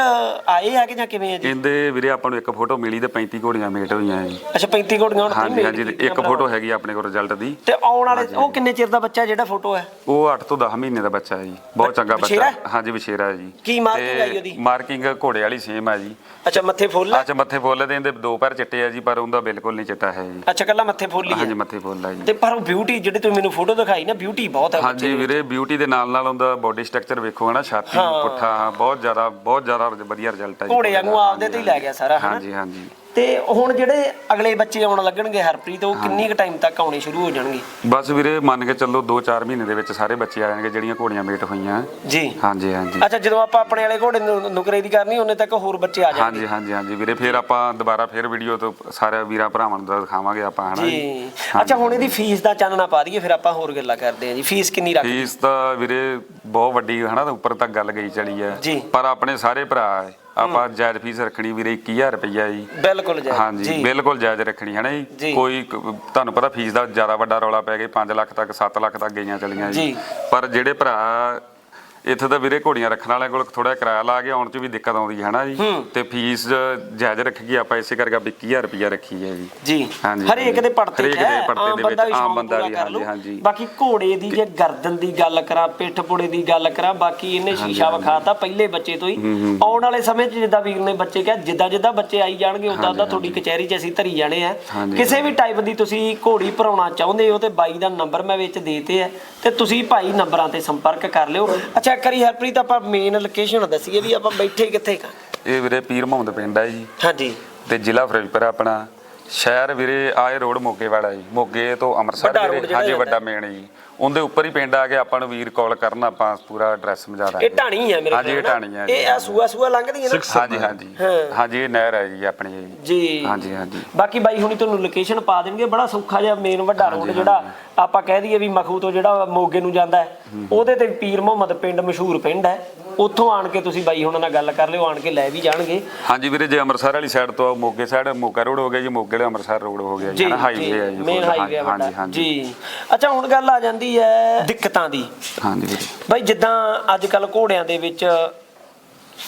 ਆਏ ਆ ਕਿ ਜਾਂ ਕਿਵੇਂ ਹੈ ਜੀ? ਇਹਦੇ ਵੀਰੇ ਆਪਾਂ ਨੂੰ ਇੱਕ ਫੋਟੋ ਮਿਲੀ ਤੇ 35 ਘੋੜੀਆਂ ਮੇਟ ਹੋਈਆਂ ਜੀ। ਅੱਛਾ 35 ਘੋੜੀਆਂ ਹੁਣ ਹਾਂਜੀ ਹਾਂਜੀ ਇੱਕ ਫੋਟੋ ਹੈਗੀ ਆਪਣੇ ਕੋਲ ਰਿਜ਼ਲਟ ਦੀ। ਤੇ ਆਉਣ ਵਾਲੇ ਉਹ ਕਿੰਨੇ ਚਿਰ ਦਾ ਬੱਚਾ ਜਿਹੜਾ ਫੋਟੋ ਹੈ? ਉਹ 8 ਤੋਂ 10 ਮਹੀਨੇ ਦਾ ਬੱਚਾ ਹੈ ਜੀ ਬਹੁਤ ਚੰਗਾ ਵਿਛੇਰਾ? ਬੱਚਾ। ਹਾਂਜੀ ਵਿਸ਼ੇਰਾ ਹੈ ਜੀ। ਕੀ marking ਤੇ ਆਈ ਉਹਦੀ? ਮਾਰਕਿੰਗ ਘੋੜੇ ਵਾਲੀ ਸੇਮ ਹੈ ਜੀ। ਅੱਛਾ ਮੱਥੇ ਫੁੱਲ ਹੈ ਅੱਛਾ ਮੱਥੇ ਫੁੱਲ ਦੇ ਇਹਦੇ ਦੋ ਪੈਰ ਚਿੱਟੇ ਆ ਜੀ ਪਰ ਉਹਦਾ ਬਿਲਕੁਲ ਨਹੀਂ ਚਿੱਟਾ ਹੈ ਜੀ। ਅੱਛਾ ਕੱਲਾ ਮੱਥੇ ਫੁੱਲ ਹੀ ਹਾਂਜੀ ਹੈ ਮੱਥੇ ਫੁੱਲ ਆ ਜੀ। ਤੇ ਪਰ ਉਹ ਬਿਊਟੀ ਜਿਹੜੀ ਤੁਸੀਂ ਮੈਨੂੰ ਫੋਟੋ ਦਿਖਾਈ ਨਾ ਬਿਊਟੀ ਬਹੁਤ ਹੈ ਹਾਂਜੀ ਵੀਰੇ ਬਿਊਟੀ ਦੇ ਨਾਲ ਨਾਲ ਉਹਦਾ ਬੋਡੀ ਸਟਰਕਚਰ ਵੇਖੋ ਹਨਾ ਛਾਤੀ ਹਾਂ। ਪੁੱਠਾ ਬਹੁਤ ਜ਼ਿਆਦਾ ਬਹੁਤ ਜ਼ਿਆਦਾ ਵਧੀਆ ਰਿਜ਼ਲਟ ਹੈ ਜੀ ਘੋੜੇ ਵਾਂਗੂ ਆਪਦੇ ਤੇ ਹੀ ਲੈ ਗਿਆ ਸਾਰਾ ਹਨਾ? ਹਾਂਜੀ ਹਾਂਜੀ। ਤੇ ਹੁਣ ਜਿਹੜੇ ਅਗਲੇ ਬੱਚੇ ਆਉਣ ਲੱਗਣਗੇ ਹਰਪ੍ਰੀਤ ਉਹ ਕਿੰਨੀ ਕੁ ਟਾਈਮ ਤੱਕ ਆਉਣੇ ਸ਼ੁਰੂ ਹੋ ਜਾਣਗੇ? ਬਸ ਵੀਰੇ ਮੰਨ ਕੇ ਚੱਲੋ 2-4 ਮਹੀਨੇ ਦੇ ਵਿੱਚ ਸਾਰੇ ਬੱਚੇ ਆ ਜਾਣਗੇ ਜਿਹੜੀਆਂ ਘੋੜੀਆਂ ਮੇਟ ਹੋਈਆਂ। ਜੀ। ਹਾਂਜੀ ਹਾਂਜੀ। ਅੱਛਾ ਜਦੋਂ ਆਪਾਂ ਆਪਣੇ ਵਾਲੇ ਘੋੜੇ ਨੂੰ ਨੁਕਰੇ ਦੀ ਕਰਨੀ ਉਹਨੇ ਤੱਕ ਹੋਰ ਬੱਚੇ ਆ ਜਾਣਗੇ? ਹਾਂਜੀ ਹਾਂਜੀ ਹਾਂਜੀ। ਵੀਰੇ ਫਿਰ ਆਪਾਂ ਦੁਬਾਰਾ ਫਿਰ ਵੀਡੀਓ ਤੋਂ ਸਾਰੇ ਵੀਰਾਂ ਭਰਾਵਾਂ ਨੂੰ ਦਿਖਾਵਾਂਗੇ ਆਪਾਂ ਹਨਾ ਜੀ? ਅੱਛਾ ਹੁਣ ਇਹਦੀ ਫੀਸ ਦਾ ਚਾਨਣਾ ਪਾ ਦਈਏ ਫਿਰ ਆਪਾਂ ਹੋਰ ਗੱਲਾਂ ਕਰਦੇ ਹਾਂ ਜੀ। ਫੀਸ ਕਿੰਨੀ ਰੱਖ ਫੀਸ ਤਾਂ ਵੀਰੇ ਬਹੁਤ ਵੱਡੀ ਹਨਾ ਉੱਪਰ ਤੱਕ ਗੱਲ ਗਈ ਚਲੀ ਹੈ। ਜੀ। ਪਰ ਆਪਣੇ ਸਾਰੇ ਭਰਾ ਆਪਾਂ ਜਾਇਜ਼ ਫੀਸ ਰੱਖਣੀ ਵੀਰੇ 21000 ਰੁਪਈਆ ਜੀ ਬਿਲਕੁਲ ਜੀ ਹਾਂਜੀ ਬਿਲਕੁਲ ਜਾਇਜ਼ ਰੱਖਣੀ ਹੈ ਨਾ ਜੀ। ਕੋਈ ਕ- ਤੁਹਾਨੂੰ ਪਤਾ ਫੀਸ ਦਾ ਜ਼ਿਆਦਾ ਵੱਡਾ ਰੌਲਾ ਪੈ ਗਿਆ 5 ਲੱਖ ਤੱਕ 7 ਲੱਖ ਤੱਕ ਗਈਆਂ ਚਲੀਆਂ ਜੀ। ਜੀ ਪਰ ਜਿਹੜੇ ਭਰਾ ਇੱਥੇ ਤਾਂ ਵੀਰੇ ਘੋੜੀਆਂ ਰੱਖਣ ਵਾਲਿਆਂ ਕੋਲ ਥੋੜਾ ਕਿਰਾਇਆ ਲਾ ਕੇ ਆਉਣ 'ਚ ਵੀ ਦਿੱਕਤ ਆਉਂਦੀ ਹੈ ਨਾ ਜੀ। ਤੇ ਫੀਸ ਜਾਇਜ਼ ਰੱਖੀ ਆਪਾਂ ਇਸੇ ਕਰਕੇ 21000 ਰੁਪਇਆ ਰੱਖੀ ਹੈ ਜੀ। ਜੀ। ਹਾਂਜੀ, ਹਰੇਕ ਦੇ ਪੜਤੇ ਚ ਹੈ। ਪੜਤੇ ਆਮ ਦੇ ਬੰਦਾ ਵਿੱਚ, ਵੀ ਆਮ ਬੰਦਾ ਵੀ। ਹਾਂਜੀ, ਹਾਂਜੀ। ਬਾਕੀ ਘੋੜੇ ਦੀ ਜੇ ਗਰਦਨ ਦੀ ਗੱਲ ਕਰਾਂ ਪਿੱਠ ਪੁੜੇ ਦੀ ਗੱਲ ਕਰਾਂ ਬਾਕੀ ਇਹਨੇ ਸ਼ੀਸ਼ਾ ਵਿਖਾਤਾ ਪਹਿਲੇ ਬੱਚੇ ਤੋਂ ਹੀ। ਆਉਣ ਵਾਲੇ ਸਮੇਂ 'ਚ ਜਿੱਦਾਂ ਵੀਰ ਨੇ ਬੱਚੇ ਕਿਹਾ ਜਿੱਦਾਂ ਜਿੱਦਾਂ ਬੱਚੇ ਆਈ ਜਾਣਗੇ ਉਦਾਂ ਉਦਾਂ ਤੁਹਾਡੀ ਕਚਹਿਰੀ 'ਚ ਅਸੀਂ ਧਰੀ ਜਾਣੇ ਆ। ਕਿਸੇ ਵੀ ਟਾਈਪ ਦੀ ਤੁਸੀਂ ਘੋੜੀ ਭਰਾਉਣਾ ਚਾਹੁੰਦੇ ਹੋ ਤੇ ਬਾਈ ਦਾ ਨੰਬਰ ਮੈਂ ਵਿੱਚ ਦੇਤੇ ਆ ਤੇ ਤੁਸੀਂ ਭਾਈ ਨੰਬਰਾਂ ਤੇ ਸੰਪਰਕ ਕਰ ਲਿਓ। ਅੱਛਾ ਇੱਕ ਵਾਰੀ ਹਰਪ੍ਰੀਤ ਆਪਾਂ ਮੇਨ ਲੋਕੇਸ਼ਨ ਦੱਸੀਏ ਵੀ ਆਪਾਂ ਬੈਠੇ ਕਿੱਥੇ ਕਾਂ ਇਹ ਵੀਰੇ ਪੀਰ ਮੁਹੰਮਦ ਪਿੰਡ ਹੈ ਜੀ। ਹਾਂਜੀ। ਤੇ ਜ਼ਿਲ੍ਹਾ ਫਿਰੋਜ਼ਪੁਰ ਆਪਣਾ। ਸ਼ਹਿਰ ਵੀਰੇ ਆਏ ਰੋਡ ਮੋਗੇ ਵਾਲਾ ਜੀ। ਮੋਗੇ ਤੋਂ ਅੰਮ੍ਰਿਤਸਰ ਵੀਰੇ ਹਾਂਜੀ ਵੱਡਾ ਮੇਨ ਜੀ। ਉਹਦੇ ਉੱਪਰ ਹੀ ਪਿੰਡ ਆ ਕੇ ਆਪਾਂ ਨੂੰ ਵੀਰ ਕਾਲ ਕਰਨ ਆਪਾਂ ਪੂਰਾ ਐਡਰੈਸ ਸਮਝਾ ਇਹ ਦਾਂਗੇ ਢਾਣੀ ਹੈ ਮੇਰੇ ਹਾਂਜੀ, ਇਹ। ਢਾਣੀ ਹੈ। ਇਹ ਆ ਸੂਆ ਸੂਆ ਲੰਘਦੀ ਹੈ ਨਾ? ਹਾਂਜੀ ਹਾਂਜੀ। ਹਾਂਜੀ ਇਹ ਨਹਿਰ ਹੈ ਜੀ ਆਪਣੀ ਇਹ। ਜੀ। ਜੀ ਹਾਂਜੀ ਹਾਂਜੀ। ਬਾਕੀ ਬਾਈ ਹੁਣੀ ਤੁਹਾਨੂੰ ਲੋਕੇਸ਼ਨ ਪਾ ਦੇਣਗੇ ਬੜਾ ਸੌਖਾ ਜਿਹਾ ਮੇਨ ਵੱਡਾ ਰੋਡ ਜਿਹੜਾ ਆਪਾਂ ਕਹਿ ਦਈਏ ਵੀ ਮਖੂ ਤੋਂ ਜਿਹੜਾ ਮੋਗੇ ਨੂੰ ਜਾਂਦਾ ਹੈ ਉਹਦੇ ਤੇ ਪੀਰ ਮੁਹੰਮਦ ਪਿੰਡ ਮਸ਼ਹੂਰ ਪਿੰਡ ਹੈ। ਉੱਥੋਂ ਆਣ ਕੇ ਤੁਸੀਂ ਬਾਈ ਹੁਣਾਂ ਨਾਲ ਗੱਲ ਕਰ ਲਿਓ ਆਣ ਕੇ ਲੈ ਵੀ ਜਾਣਗੇ। ਹਾਂਜੀ ਵੀਰੇ ਜੇ ਅੰਮ੍ਰਿਤਸਰ ਵਾਲੀ ਸਾਈਡ ਤੋਂ ਆਓ, ਮੋਗੇ ਸਾਈਡ ਮੋਗਾ ਰੋਡ ਹੋ ਗਿਆ ਜੀ ਮੋਗੇ ਵਾਲੇ ਅੰਮ੍ਰਿਤਸਰ ਰੋਡ ਹੋ ਗਿਆ ਜੀ ਹਾਈਵੇ ਹੈ ਜੀ ਮੇਨ। ਹਾਈਵੇ ਹੈ ਹਾਂਜੀ ਵੱਡਾ। ਹਾਂਜੀ। ਜੀ। ਅੱਛਾ ਹੁਣ ਗੱਲ ਆ ਜਾਂਦੀ ਹੈ। ਦਿੱਕਤਾਂ ਦੀ। ਹਾਂਜੀ ਵੀਰੇ ਬਾਈ ਜਿੱਦਾਂ ਅੱਜ ਕੱਲ ਘੋੜਿਆਂ ਦੇ ਵਿੱਚ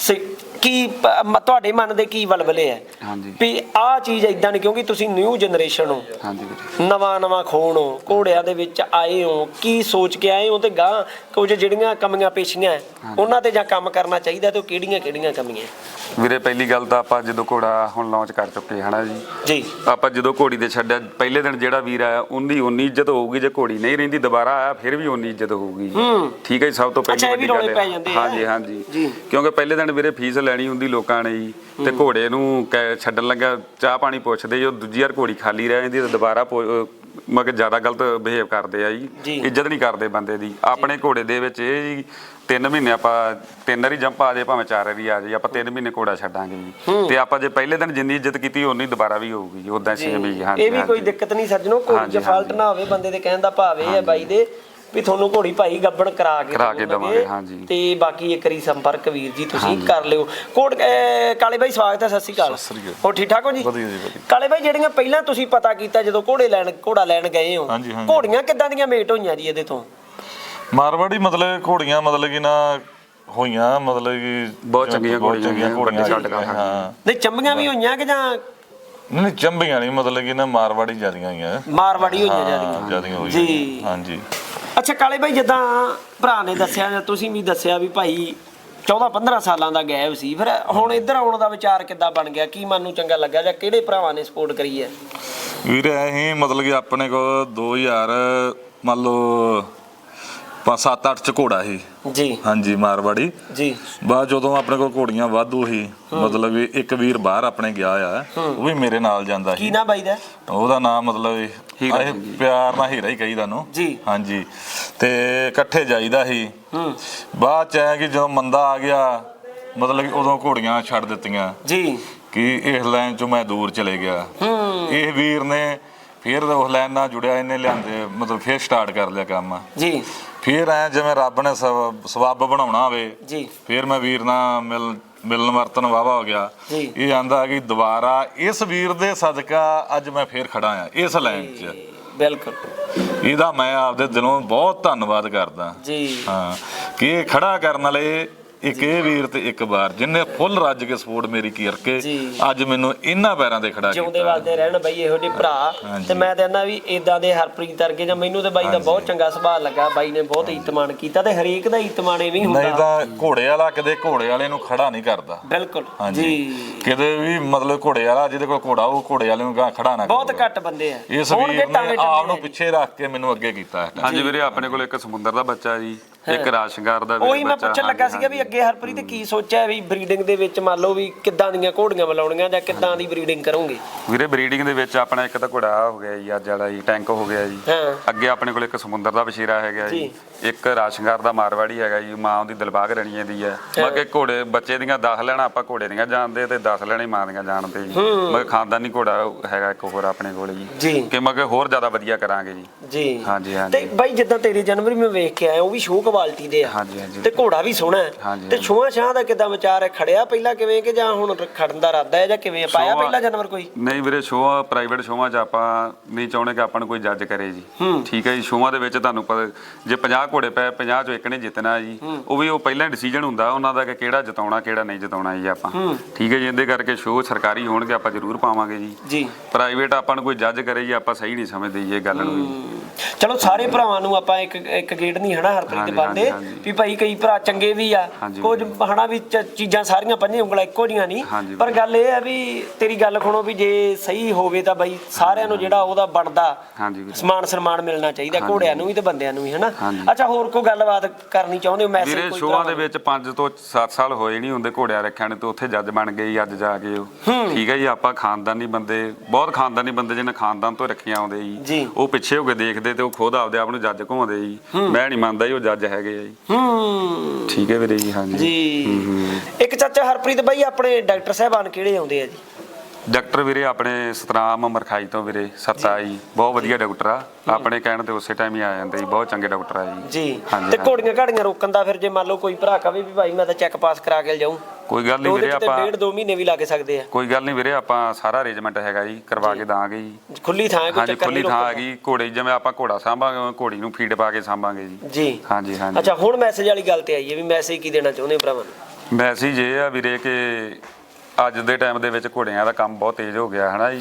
ਸੇ- ਕੀ ਪ- ਮ- ਤੁਹਾਡੇ ਮਨ ਦੇ ਕੀ ਵਲਵਲੇ ਹੈ ਹਾਂਜੀ। ਵੀ ਆਹ ਚੀਜ਼ ਇਦਾਂ ਨਹੀਂ ਕਿਉਂਕਿ ਤੁਸੀਂ ਨਿਊ ਜਨਰੇਸ਼ਨ ਹੋ। ਹਾਂਜੀ ਵੀਰੇ। ਨਵਾਂ ਨਵਾਂ ਖੋਣ ਹੋ ਘੋੜਿਆਂ ਦੇ ਵਿੱਚ ਆਏ ਹੋ ਕੀ ਸੋਚ ਕੇ ਆਏ ਹੋ ਤੇ ਗਾਂ ਕੁਝ ਜਿਹੜੀਆਂ ਕਮੀਆਂ ਪੇਸ਼ੀਆਂ ਹੈ, ਉਹਨਾਂ ਤੇ ਜਾਂ ਕੰਮ ਕਰਨਾ ਚਾਹੀਦਾ ਤੇ ਉਹ ਕਿਹੜੀਆਂ ਕਿਹੜੀਆਂ ਕਮੀਆਂ ਵੀਰੇ ਪਹਿਲੀ ਗੱਲ ਤਾਂ ਆਪਾਂ ਜਦੋਂ ਘੋੜਾ ਹੁਣ ਲਾਂਚ ਕਰ ਚੁੱਕੇ ਹਨਾ ਜੀ? ਜੀ। ਆਪਾਂ ਜਦੋਂ ਘੋੜੀ ਦੇ ਛੱਡਿਆ ਪਹਿਲੇ ਦਿਨ ਜਿਹੜਾ ਵੀਰ ਆਇਆ ਉਹਦੀ ਉਨੀ ਇੱਜ਼ਤ ਹੋਊਗੀ ਜੇ ਘੋੜੀ ਨਹੀਂ ਰਹਿੰਦੀ ਦੁਬਾਰਾ ਆਇਆ ਫਿਰ ਵੀ ਉਨੀ ਇੱਜ਼ਤ ਹੋਊਗੀ ਜੀ। ਠੀਕ ਹੈ ਜੀ ਸਭ ਤੋਂ ਪਹਿਲੀ ਅੱਛਾ, ਇਹ ਵੀ ਵੱਡੀ ਗੱਲ ਰੌਲੇ ਹੈ। ਪੈ ਜਾਂਦੇ ਆ। ਹਾਂਜੀ ਹਾਂਜੀ। ਜੀ। ਕਿਉਂਕਿ ਪਹਿਲੇ ਦਿਨ ਵੀਰੇ ਫੀਸ ਲੈਣੀ ਹੁੰਦੀ ਲੋਕਾਂ ਨੇ ਜੀ। ਤੇ ਘੋੜੇ ਨੂੰ ਛੱਡਣ ਲੱਗਾ ਚਾਹ ਪਾਣੀ ਪੁੱਛਦੇ ਜੋ ਦੂਜੀ ਵਾਰ ਘੋੜੀ ਖਾਲੀ ਰਹਿ ਜਾਂਦੀ ਤੇ ਦੁਬਾਰਾ ਮਗਰ ਜ਼ਿਆਦਾ ਗਲਤ ਬਿਹੇਵ ਕਰਦੇ ਆ ਜੀ। ਜੀ। ਇੱਜ਼ਤ ਨਹੀਂ ਕਰਦੇ ਬੰਦੇ ਦੀ। ਆਪਣੇ ਘੋੜੇ ਦੇ ਵਿੱਚ ਇਹ ਜੀ ਤਿੰਨ ਮਹੀਨੇ ਆਪਾਂ ਤਿੰਨ ਵਾਰੀ ਜੰਪ ਆ ਜਾਏ ਭਾਵੇਂ ਚਾਰ ਵਾਰੀ ਆ ਜਾਏ ਆਪਾਂ ਤਿੰਨ ਮਹੀਨੇ ਘੋੜਾ ਛੱਡਾਂਗੇ ਜੀ। ਤੇ ਆਪਾਂ ਜੇ ਪਹਿਲੇ ਦਿਨ ਜਿੰਨੀ ਇੱਜ਼ਤ ਕੀਤੀ ਉਨੀ ਦੁਬਾਰਾ ਵੀ ਹੋਊਗੀ ਜੀ ਉਦਾਂ ਸੇਮ ਹੀ ਹਾਂਜੀ ਇਹ ਵੀ ਕੋਈ ਹਾਂਜੀ। ਦਿੱਕਤ ਨਹੀਂ ਸੱਜਣੋ ਘੋੜੀ ਹਾਂਜੀ। ਨਾ ਹੋਵੇ ਬੰਦੇ ਦੇ ਕਹਿਣ ਦਾ ਭਾਵ ਇਹ ਹੈ ਬਾਈ ਦੇ ਵੀ ਤੁਹਾਨੂੰ ਘੋੜੀ ਭਾਈ ਗੱਬਣ ਕਰਾ ਕੇ ਕਰਾ ਕੇ ਦੇਵਾਂਗੇ। ਹਾਂਜੀ। ਤੇ ਬਾਕੀ ਇੱਕ ਵਾਰੀ ਸੰਪਰਕ ਵੀਰ ਜੀ ਤੁਸੀਂ ਕਰ ਲਿਓ ਕੋਟ ਕਾਲੇ ਬਾਈ ਸਵਾਗਤ ਹੈ ਸਤਿ ਸ਼੍ਰੀ ਅਕਾਲ। ਹੋ ਠੀਕ ਠਾਕ ਹੋ ਜੀ ਵਧੀਆ ਜੀ, ਵਧੀਆ। ਕਾਲੇ ਬਾਈ ਜਿਹੜੀਆਂ ਪਹਿਲਾਂ ਤੁਸੀਂ ਪਤਾ ਕੀਤਾ ਜਦੋਂ ਘੋੜੇ ਲੈਣ ਘੋੜਾ ਲੈਣ ਗਏ ਹੋ। ਘੋੜੀਆਂ ਕਿੱਦਾਂ ਦੀਆਂ ਮੇਟ ਹੋਈਆਂ ਜੀ ਇਹਦੇ ਤੋਂ ਮਾਰਵਾੜੀ ਮਤਲਬ ਘੋੜੀਆਂ ਮਤਲਬ ਕਿ ਨਾ ਹੋਈਆਂ ਮਤਲਬ ਕਿ ਬਹੁਤ ਚੰਗੀਆਂ ਘੋੜੀਆਂ ਘੋੜੀਆਂ ਛੱਡ ਕੇ ਹਾਂ ਨਹੀਂ ਚੰਬੀਆਂ ਵੀ ਹੋਈਆਂ ਕਿ ਜਾਂ ਨਹੀਂ ਨਹੀਂ, ਚੰਬੀਆਂ ਨਹੀਂ ਮਤਲਬ ਕਿ ਨਾ ਮਾਰਵਾੜੀ ਜਿਆਦੀਆਂ ਹੋਈਆਂ ਮਾਰਵਾੜੀ ਹੋਈਆਂ ਜਿਆਦੀਆਂ ਜਿਆਦੀਆਂ ਹੋਈਆਂ ਜੀ। ਹਾਂਜੀ ਅੱਛਾ, ਕਾਲੇ ਭਾਈ ਜਿੱਦਾਂ ਭਰਾ ਨੇ ਦੱਸਿਆ, ਜਾਂ ਤੁਸੀਂ ਵੀ ਦੱਸਿਆ ਵੀ ਭਾਈ 14 15 ਸਾਲਾਂ ਦਾ ਗੈਪ ਸੀ, ਫਿਰ ਹੁਣ ਇੱਧਰ ਆਉਣ ਦਾ ਵਿਚਾਰ ਕਿੱਦਾਂ ਬਣ ਗਿਆ? ਕੀ ਮਨ ਨੂੰ ਚੰਗਾ ਲੱਗਾ, ਜਾਂ ਕਿਹੜੇ ਭਰਾਵਾਂ ਨੇ ਸਪੋਰਟ ਕਰੀ ਹੈ? ਵੀਰ ਅਸੀਂ ਮਤਲਬ ਕਿ ਆਪਣੇ ਕੋਲ 2000 ਮੰਨ ਲਓ 7-8 ਚ ਘੋੜਾ ਸੀ। ਜੀ। ਹਾਂਜੀ ਮਾਰਵਾੜੀ। ਜੀ। ਬਾਅਦ ਜਦੋਂ ਆਪਣੇ ਕੋਲ ਘੋੜੀਆਂ ਵਾਧੂ ਸੀ ਮਤਲਬ ਇੱਕ ਵੀਰ ਬਾਹਰ ਆਪਣੇ ਗਿਆ ਆ ਉਹ ਵੀ ਮੇਰੇ ਨਾਲ ਜਾਂਦਾ ਕੀ ਸੀ ਨਾ ਬਾਈ ਦਾ? ਉਹਦਾ ਨਾਮ ਮਤਲਬ ਇਹ- ਹੀਰਾ। ਪਿਆਰ ਨਾਲ ਹੀਰਾ ਹੀ ਕਹੀਦਾ ਨੂੰ ਜੀ। ਹਾਂਜੀ। ਤੇ ਇਕੱਠੇ ਜਾਈਦਾ ਸੀ। ਹੂੰ। ਬਾਅਦ ਚ ਐ ਕਿ ਜਦੋਂ ਮੰਦਾ ਆ ਗਿਆ ਮਤਲਬ ਕਿ ਉਦੋਂ ਘੋੜੀਆਂ ਛੱਡ ਦਿੱਤੀਆਂ। ਜੀ। ਕਿ ਇਸ ਲਾਈਨ ਚੋਂ ਮੈਂ ਦੂਰ ਚਲੇ ਗਿਆ। ਹੂੰ। ਇਹ ਵੀਰ ਨੇ ਫਿਰ ਉਸ ਲਾਈਨ ਨਾਲ ਜੁੜਿਆ ਇਹਨੇ ਲਿਆਂਦੇ ਮਤਲਬ ਫਿਰ ਸਟਾਰਟ ਕਰ ਲਿਆ ਕੰਮ। ਜੀ। ਫਿਰ ਐ ਜਿਵੇਂ ਰੱਬ ਨੇ ਸਬੱਬ ਬਣਾਉਣਾ ਹੋਵੇ ਜੀ। ਫਿਰ ਮੈਂ ਵੀਰ ਨਾਲ ਮਿਲ ਮਿਲਣ ਵਰਤਨ ਵਾਵਾ ਹੋ ਗਿਆ। ਜੀ। ਇਹ ਆਂਦਾ ਕਿ ਦੁਬਾਰਾ ਇਸ ਵੀਰ ਦੇ ਸਦਕਾ ਅੱਜ ਮੈਂ ਫੇਰ ਖੜਾ ਆ ਇਸ ਲਾਈਨ 'ਚ। ਬਿਲਕੁਲ। ਇਹਦਾ ਮੈਂ ਆਪਦੇ ਦਿਲੋਂ ਬਹੁਤ ਧੰਨਵਾਦ ਕਰਦਾ। ਜੀ। ਹਾਂ ਕਿ ਇਹ ਖੜਾ ਕਰਨ ਵਾਲੇ ਇੱਕ ਇਹ ਵੀਰ ਤੇ ਇੱਕ ਵਾਰ ਜਿਨੇ ਫੁੱਲ ਰੱਜ ਕੇ ਸਪੋਰਟ ਮੇਰੀ ਕਰਕੇ। ਅੱਜ ਮੈਨੂੰ ਇਹਨਾਂ ਪੈਰਾਂ ਤੇ ਖੜਾ ਜਿਉਂਦੇ ਕੀਤਾ। ਵਾਸਤੇ ਰਹਿਣ ਬਈ ਇਹੋ ਜਿਹੇ ਭਰਾ। ਤੇ ਮੈਂ ਕਹਿੰਦਾ ਵੀ ਇਦਾਂ ਦੇ ਹਰਪ੍ਰੀਤ ਵਰਗੇ ਜਾਂ ਮੈਨੂੰ ਤੇ ਬਾਈ ਦਾ ਬਹੁਤ ਚੰਗਾ ਸੁਭਾਅ ਲੱਗਾ ਬਾਈ ਨੇ ਬਹੁਤ ਇਤਮਾਨ ਕੀਤਾ ਤੇ ਹਰੇਕ ਦਾ ਇਤਮਾਨ ਐਵੇਂ ਹੀ ਨਹੀਂ ਹੁੰਦਾ ਤਾਂ ਘੋੜੇ ਵਾਲਾ ਕਦੇ ਘੋੜੇ ਵਾਲੇ ਨੂੰ ਖੜਾ ਨਹੀਂ ਕਰਦਾ। ਬਿਲਕੁਲ ਹਾਂਜੀ। ਜੀ। ਕਿਤੇ ਵੀ ਮਤਲਬ ਘੋੜੇ ਵਾਲਾ ਜਿਹਦੇ ਕੋਲ ਘੋੜਾ ਉਹ ਘੋੜੇ ਵਾਲੇ ਨੂੰ ਖੜਾ ਨਾ ਬਹੁਤ। ਘੱਟ ਬੰਦੇ ਆ। ਇਸ ਵੀਰ ਨੇ ਆਪ ਨੂੰ। ਪਿੱਛੇ ਰੱਖ ਕੇ ਮੈਨੂੰ ਅੱਗੇ ਕੀਤਾ। ਹੈ ਹਾਂਜੀ ਵੀਰੇ ਆਪਣੇ ਕੋਲ ਇੱਕ ਸਮੁੰਦਰ ਦਾ ਬੱਚਾ ਜੀ। ਇੱਕ ਰਾਸ਼ਿੰਗਾਰ ਦਾ ਵੀਰੇ ਉਹੀ ਮੈਂ ਬੱਚਾ, ਪੁੱਛਣ ਲੱਗਾ ਹਾਂਜੀ, ਸੀਗਾ ਵੀ ਅੱਗੇ ਹਰਪ੍ਰੀਤ ਕੀ ਸੋਚਿਆ ਵੀ ਬਰੀਡਿੰਗ ਦੇ ਵਿੱਚ ਮੰਨ ਲਓ ਵੀ ਕਿੱਦਾਂ ਦੀਆਂ ਘੋੜੀਆਂ ਬੁਲਾਉਣੀਆਂ ਜਾਂ ਕਿੱਦਾਂ ਦੀ ਬਰੀਡਿੰਗ ਕਰੋਗੇ? ਵੀਰੇ ਬਰੀਡਿੰਗ ਦੇ ਵਿੱਚ ਆਪਣਾ ਇੱਕ ਤਾਂ ਘੋੜਾ ਹੋ ਗਿਆ ਜੀ ਅੱਜ ਵਾਲਾ ਜੀ ਟੈਂਕ ਹੋ ਗਿਆ ਜੀ। ਹਾਂ। ਅੱਗੇ ਆਪਣੇ ਕੋਲ ਇੱਕ ਸਮੁੰਦਰ ਦਾ ਬਸ਼ੀਰਾ ਹੈਗਾ ਜੀ। ਇੱਕ ਰਾਸ਼ਿੰਗਾਰ ਦਾ ਮਾਰਵਾੜੀ ਹੈਗਾ ਜੀ ਮਾਂ ਉਹਦੀ ਦਿਲਬਾਗ ਰਣੀਏ ਦੀ ਹੈ। ਬਾਕੀ ਘੋੜੇ ਬੱਚੇ ਦੀਆਂ 10 ਲੈਣਾ ਆਪਾਂ ਘੋੜੇ ਦੀਆਂ ਜਾਣਦੇ ਤੇ 10 ਲੈਣੇ ਮਾਂ ਦੀਆਂ ਜਾਣਦੇ ਜੀ। ਮਗਰ ਖਾਨਦਾਨੀ ਘੋੜਾ ਹੈਗਾ ਇੱਕ ਹੋਰ ਆਪਣੇ ਕੋਲ ਜੀ। ਜੀ। ਕਿ ਹੋਰ ਜ਼ਿਆਦਾ ਵਧੀਆ ਕਰਾਂਗੇ ਜੀ। ਜੀ। ਹਾਂਜੀ ਤੇ ਹਾਂਜੀ ਬਾਈ ਜਿੱਦਾਂ ਤੇਰੀ ਜਨਵਰੀ ਮੈਂ ਵੇਖ ਕੇ ਆਇਆ ਉਹ ਵੀ ਸ਼ੋਕ ਕੁਆਲਿਟੀ ਦੇ ਆ। ਹਾਂਜੀ, ਹਾਂਜੀ। ਤੇ ਘੋੜਾ ਵੀ ਸੋਹਣਾ ਹੈ। ਹਾਂਜੀ, ਤੇ ਹਾਂਜੀ। ਛੋਆ ਛਾਂ ਦਾ ਕਿਦਾਂ ਵਿਚਾਰ ਹੈ? ਖੜਿਆ ਪਹਿਲਾਂ ਕਿਵੇਂ ਕਿ ਜਾਂ ਹੁਣ ਖੜਨ ਦਾ ਇਰਾਦਾ ਹੈ ਜਾਂ ਕਿਵੇਂ? ਪਾਇਆ ਪਹਿਲਾਂ ਜਾਨਵਰ ਕੋਈ? ਨਹੀਂ ਵੀਰੇ ਸ਼ੋਆਂ ਪ੍ਰਾਈਵੇਟ ਸ਼ੋਆਂ 'ਚ ਆਪਾਂ ਨਹੀਂ ਚਾਹੁੰਦੇ ਕਿ ਆਪਾਂ ਨੂੰ ਕੋਈ ਜੱਜ ਕਰੇ ਜੀ। ਠੀਕ ਹੈ ਜੀ ਸ਼ੋਆਂ ਦੇ ਵਿੱਚ ਤੁਹਾਨੂੰ ਪਤਾ ਜੇ 50 ਘੋੜੇ ਪਏ 50 ਚੋਂ ਇੱਕ ਨੇ ਜਿੱਤਣਾ ਜੀ ਉਹ ਵੀ ਉਹ ਪਹਿਲਾਂ ਡਿਸੀਜਨ ਹੁੰਦਾ ਉਹਨਾਂ ਦਾ ਕਿ ਕਿਹੜਾ ਜਿਤਾਉਣਾ ਕਿਹੜਾ ਨਹੀਂ ਜਿਤਾਉਣਾ ਜੀ ਆਪਾਂ। ਠੀਕ ਹੈ ਜੀ ਇਹਦੇ ਕਰਕੇ ਸ਼ੋਅ ਸਰਕਾਰੀ ਹੋਣਗੇ ਆਪਾਂ ਜ਼ਰੂਰ ਪਾਵਾਂਗੇ ਜੀ। ਜੀ। ਪ੍ਰਾਈਵੇਟ ਆਪਾਂ ਨੂੰ ਕੋਈ ਜੱਜ ਕਰੇ ਜੀ ਆਪਾਂ ਸਹੀ ਨਹੀਂ ਸਮਝਦੇ ਜੀ ਇਹ ਗੱਲ ਨੂੰ ਜੀ। ਚਲੋ ਸਾਰੇ ਭਰਾਵਾਂ ਨੂੰ ਆਪਾਂ ਇੱਕ ਇੱਕ ਗੇੜ ਨਹੀਂ ਹਨਾ ਹਰਪ੍ਰੀਤ ਹਾਂਜੀ, ਹਾਂਜੀ। ਵੀ ਭਾਈ ਕਈ ਭਰਾ ਚੰਗੇ ਵੀ ਆ ਕੁਝ ਹਨਾ ਵੀ ਚੀਜ਼ਾਂ ਸਾਰੀਆਂ ਪੰਜੇ ਉਂਗਲਾਂ ਇੱਕੋ ਜੀਆਂ ਨਹੀਂ। ਪਰ ਗੱਲ ਇਹ ਹੈ ਵੀ ਤੇਰੀ ਗੱਲ ਖਣੋ ਵੀ ਜੇ ਸਹੀ ਹੋਵੇ ਤਾਂ ਬਾਈ ਸਾਰਿਆਂ ਨੂੰ ਜਿਹੜਾ ਉਹਦਾ ਬਣਦਾ ਵੀਰੇ ਸਮਾਨ ਸਨਮਾਨ ਮਿਲਣਾ ਚਾਹੀਦਾ ਘੋੜਿਆਂ ਨੂੰ ਵੀ ਤੇ ਬੰਦਿਆਂ ਨੂੰ ਵੀ ਹਨਾ। ਅੱਛਾ ਹੋਰ ਕੋਈ ਗੱਲਬਾਤ ਕਰਨੀ ਚਾਹੁੰਦੇ ਹੋ? ਮੈਸੇਜ ਵੀਰੇ ਕੋਈ ਸ਼ੋਆਂ ਦੇ ਵਿੱਚ 5 ਤੋਂ 7 ਸਾਲ ਹੋਏ ਨਹੀਂ ਹੁੰਦੇ ਘੋੜਿਆਂ ਰੱਖਿਆ ਨੇ ਤੇ ਉੱਥੇ ਜੱਜ ਬਣ ਗਏ ਅੱਜ ਜਾ ਕੇ ਉਹ। ਠੀਕ ਹੈ ਜੀ ਆਪਾਂ ਖਾਨਦਾਨੀ ਬੰਦੇ ਬਹੁਤ ਖਾਨਦਾਨੀ ਬੰਦੇ ਜਿਹਨੇ ਖਾਨਦਾਨ ਤੋਂ ਰੱਖੀਆਂ ਆਉਂਦੇ। ਜੀ। ਉਹ ਪਿੱਛੇ ਹੋ ਕੇ ਦੇਖਦੇ ਤੇ ਉਹ ਖੁਦ ਆਪਦੇ ਆਪ ਨੂੰ ਜੱਜ ਘੁਮਾਉਂਦੇ ਜੀ। ਮੈਂ ਨਹੀਂ ਮੰਨਦਾ ਜੀ ਉਹ ਜੱਜ ਹੈਗੇ ਆ ਜੀ। ਹੂੰ। ਠੀਕ ਹੈ ਵੀਰੇ ਜੀ ਹਾਂਜੀ। ਜੀ। ਇੱਕ ਚਾਚਾ ਹਰਪ੍ਰੀਤ ਬਾਈ ਆਪਣੇ ਡਾਕਟਰ ਸਾਹਿਬਾਨ ਕਿਹੜੇ ਆਉਂਦੇ ਆ ਜੀ? ਡਾਕਟਰ ਵੀਰੇ ਆਪਣੇ ਸਤਨਾਮ ਮਰਖਾਈ ਤੋਂ ਵੀਰੇ ਸੱਤਾ ਜੀ। ਬਹੁਤ ਵਧੀਆ ਡਾਕਟਰ ਆ। ਆਪਣੇ ਕਹਿਣ ਤੇ ਉਸੇ ਟਾਈਮ ਹੀ ਆ ਜਾਂਦੇ ਜੀ। ਬਹੁਤ ਚੰਗੇ ਡਾਕਟਰ ਆ ਜੀ। ਜੀ। ਹਾਂਜੀ, ਤੇ। ਘੋੜੀਆਂ ਘਾੜੀਆਂ ਰੋਕਣ ਦਾ ਫਿਰ ਜੇ ਮੰਨ ਲਓ ਕੋਈ ਭਰਾ ਕਵੇ ਵੀ ਭਾਈ ਮੈਂ ਤਾਂ ਚੈੱਕ ਪਾਸ ਕਰਾ ਕੇ ਜਾਊਂ। ਕੋਈ ਗੱਲ ਨਹੀਂ ਵੀਰੇ ਆਪਾਂ ਡੇਢ ਦੋ ਮਹੀਨੇ ਵੀ ਲੱਗ ਸਕਦੇ ਆ। ਕੋਈ ਗੱਲ ਨਹੀਂ ਵੀਰੇ ਆਪਾਂ ਸਾਰਾ ਅਰੇਂਜਮੈਂਟ ਹੈਗਾ ਜੀ ਕਰਵਾ ਕੇ ਦਾਂਗੇ ਜੀ। ਖੁੱਲੀ ਥਾਂ ਹੈ ਕੋਈ ਚੱਕਰ ਖੁੱਲੀ ਨਹੀਂ ਥਾਂ ਰੋਕਣ। ਹੈਗੀ ਘੋੜੇ ਜਿਵੇਂ ਆਪਾਂ ਘੋੜਾ ਸਾਂਭਾਂਗੇ ਘੋੜੀ ਨੂੰ ਫੀਡ ਪਾ ਕੇ ਸਾਂਭਾਂਗੇ ਜੀ। ਜੀ। ਹਾਂਜੀ ਹਾਂਜੀ। ਅੱਛਾ ਹੁਣ ਮੈਸੇਜ ਵਾਲੀ ਗੱਲ ਤੇ ਆਈਏ ਵੀ ਮੈਸੇਜ ਕੀ ਦੇਣਾ ਚਾਹੁੰਦੇ ਭਰਾਵਾਂ ਨੂੰ? ਮੈਸੇਜ ਇਹ ਆ ਵੀਰੇ ਕਿ ਅੱਜ ਦੇ ਟਾਈਮ ਦੇ ਵਿੱਚ ਘੋੜਿਆਂ ਦਾ ਕੰਮ ਬਹੁਤ ਤੇਜ਼ ਹੋ ਗਿਆ ਹਨਾ ਜੀ।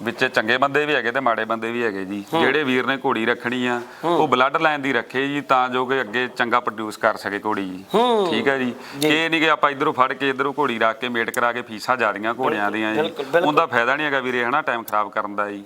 ਵਿੱਚ ਚੰਗੇ ਬੰਦੇ ਵੀ ਹੈਗੇ ਤੇ ਮਾੜੇ ਬੰਦੇ ਵੀ ਹੈਗੇ ਜੀ। ਜਿਹੜੇ ਵੀਰ ਨੇ ਘੋੜੀ ਰੱਖਣੀ ਆ ਉਹ ਬਲੱਡ ਲਾਈਨ ਦੀ ਰੱਖੇ ਜੀ ਤਾਂ ਜੋ ਕਿ ਅੱਗੇ ਚੰਗਾ ਪ੍ਰੋਡਿਊਸ ਕਰ ਸਕੇ ਘੋੜੀ ਜੀ। ਠੀਕ ਹੈ ਜੀ? ਇਹ ਨਹੀਂ ਕਿ ਆਪਾਂ ਇਧਰੋਂ ਫੜ ਕੇ ਇਧਰੋਂ ਘੋੜੀ ਰੱਖ ਕੇ ਮੇਟ ਕਰਾ ਕੇ ਫੀਸਾਂ ਜ਼ਿਆਦੀਆਂ ਘੋੜਿਆਂ ਦੀਆਂ ਜੀ। ਉਹਦਾ ਫਾਇਦਾ ਨਹੀਂ ਹੈਗਾ ਵੀਰੇ ਹਨਾ? ਟਾਈਮ ਖਰਾਬ ਕਰਨ ਦਾ ਜੀ।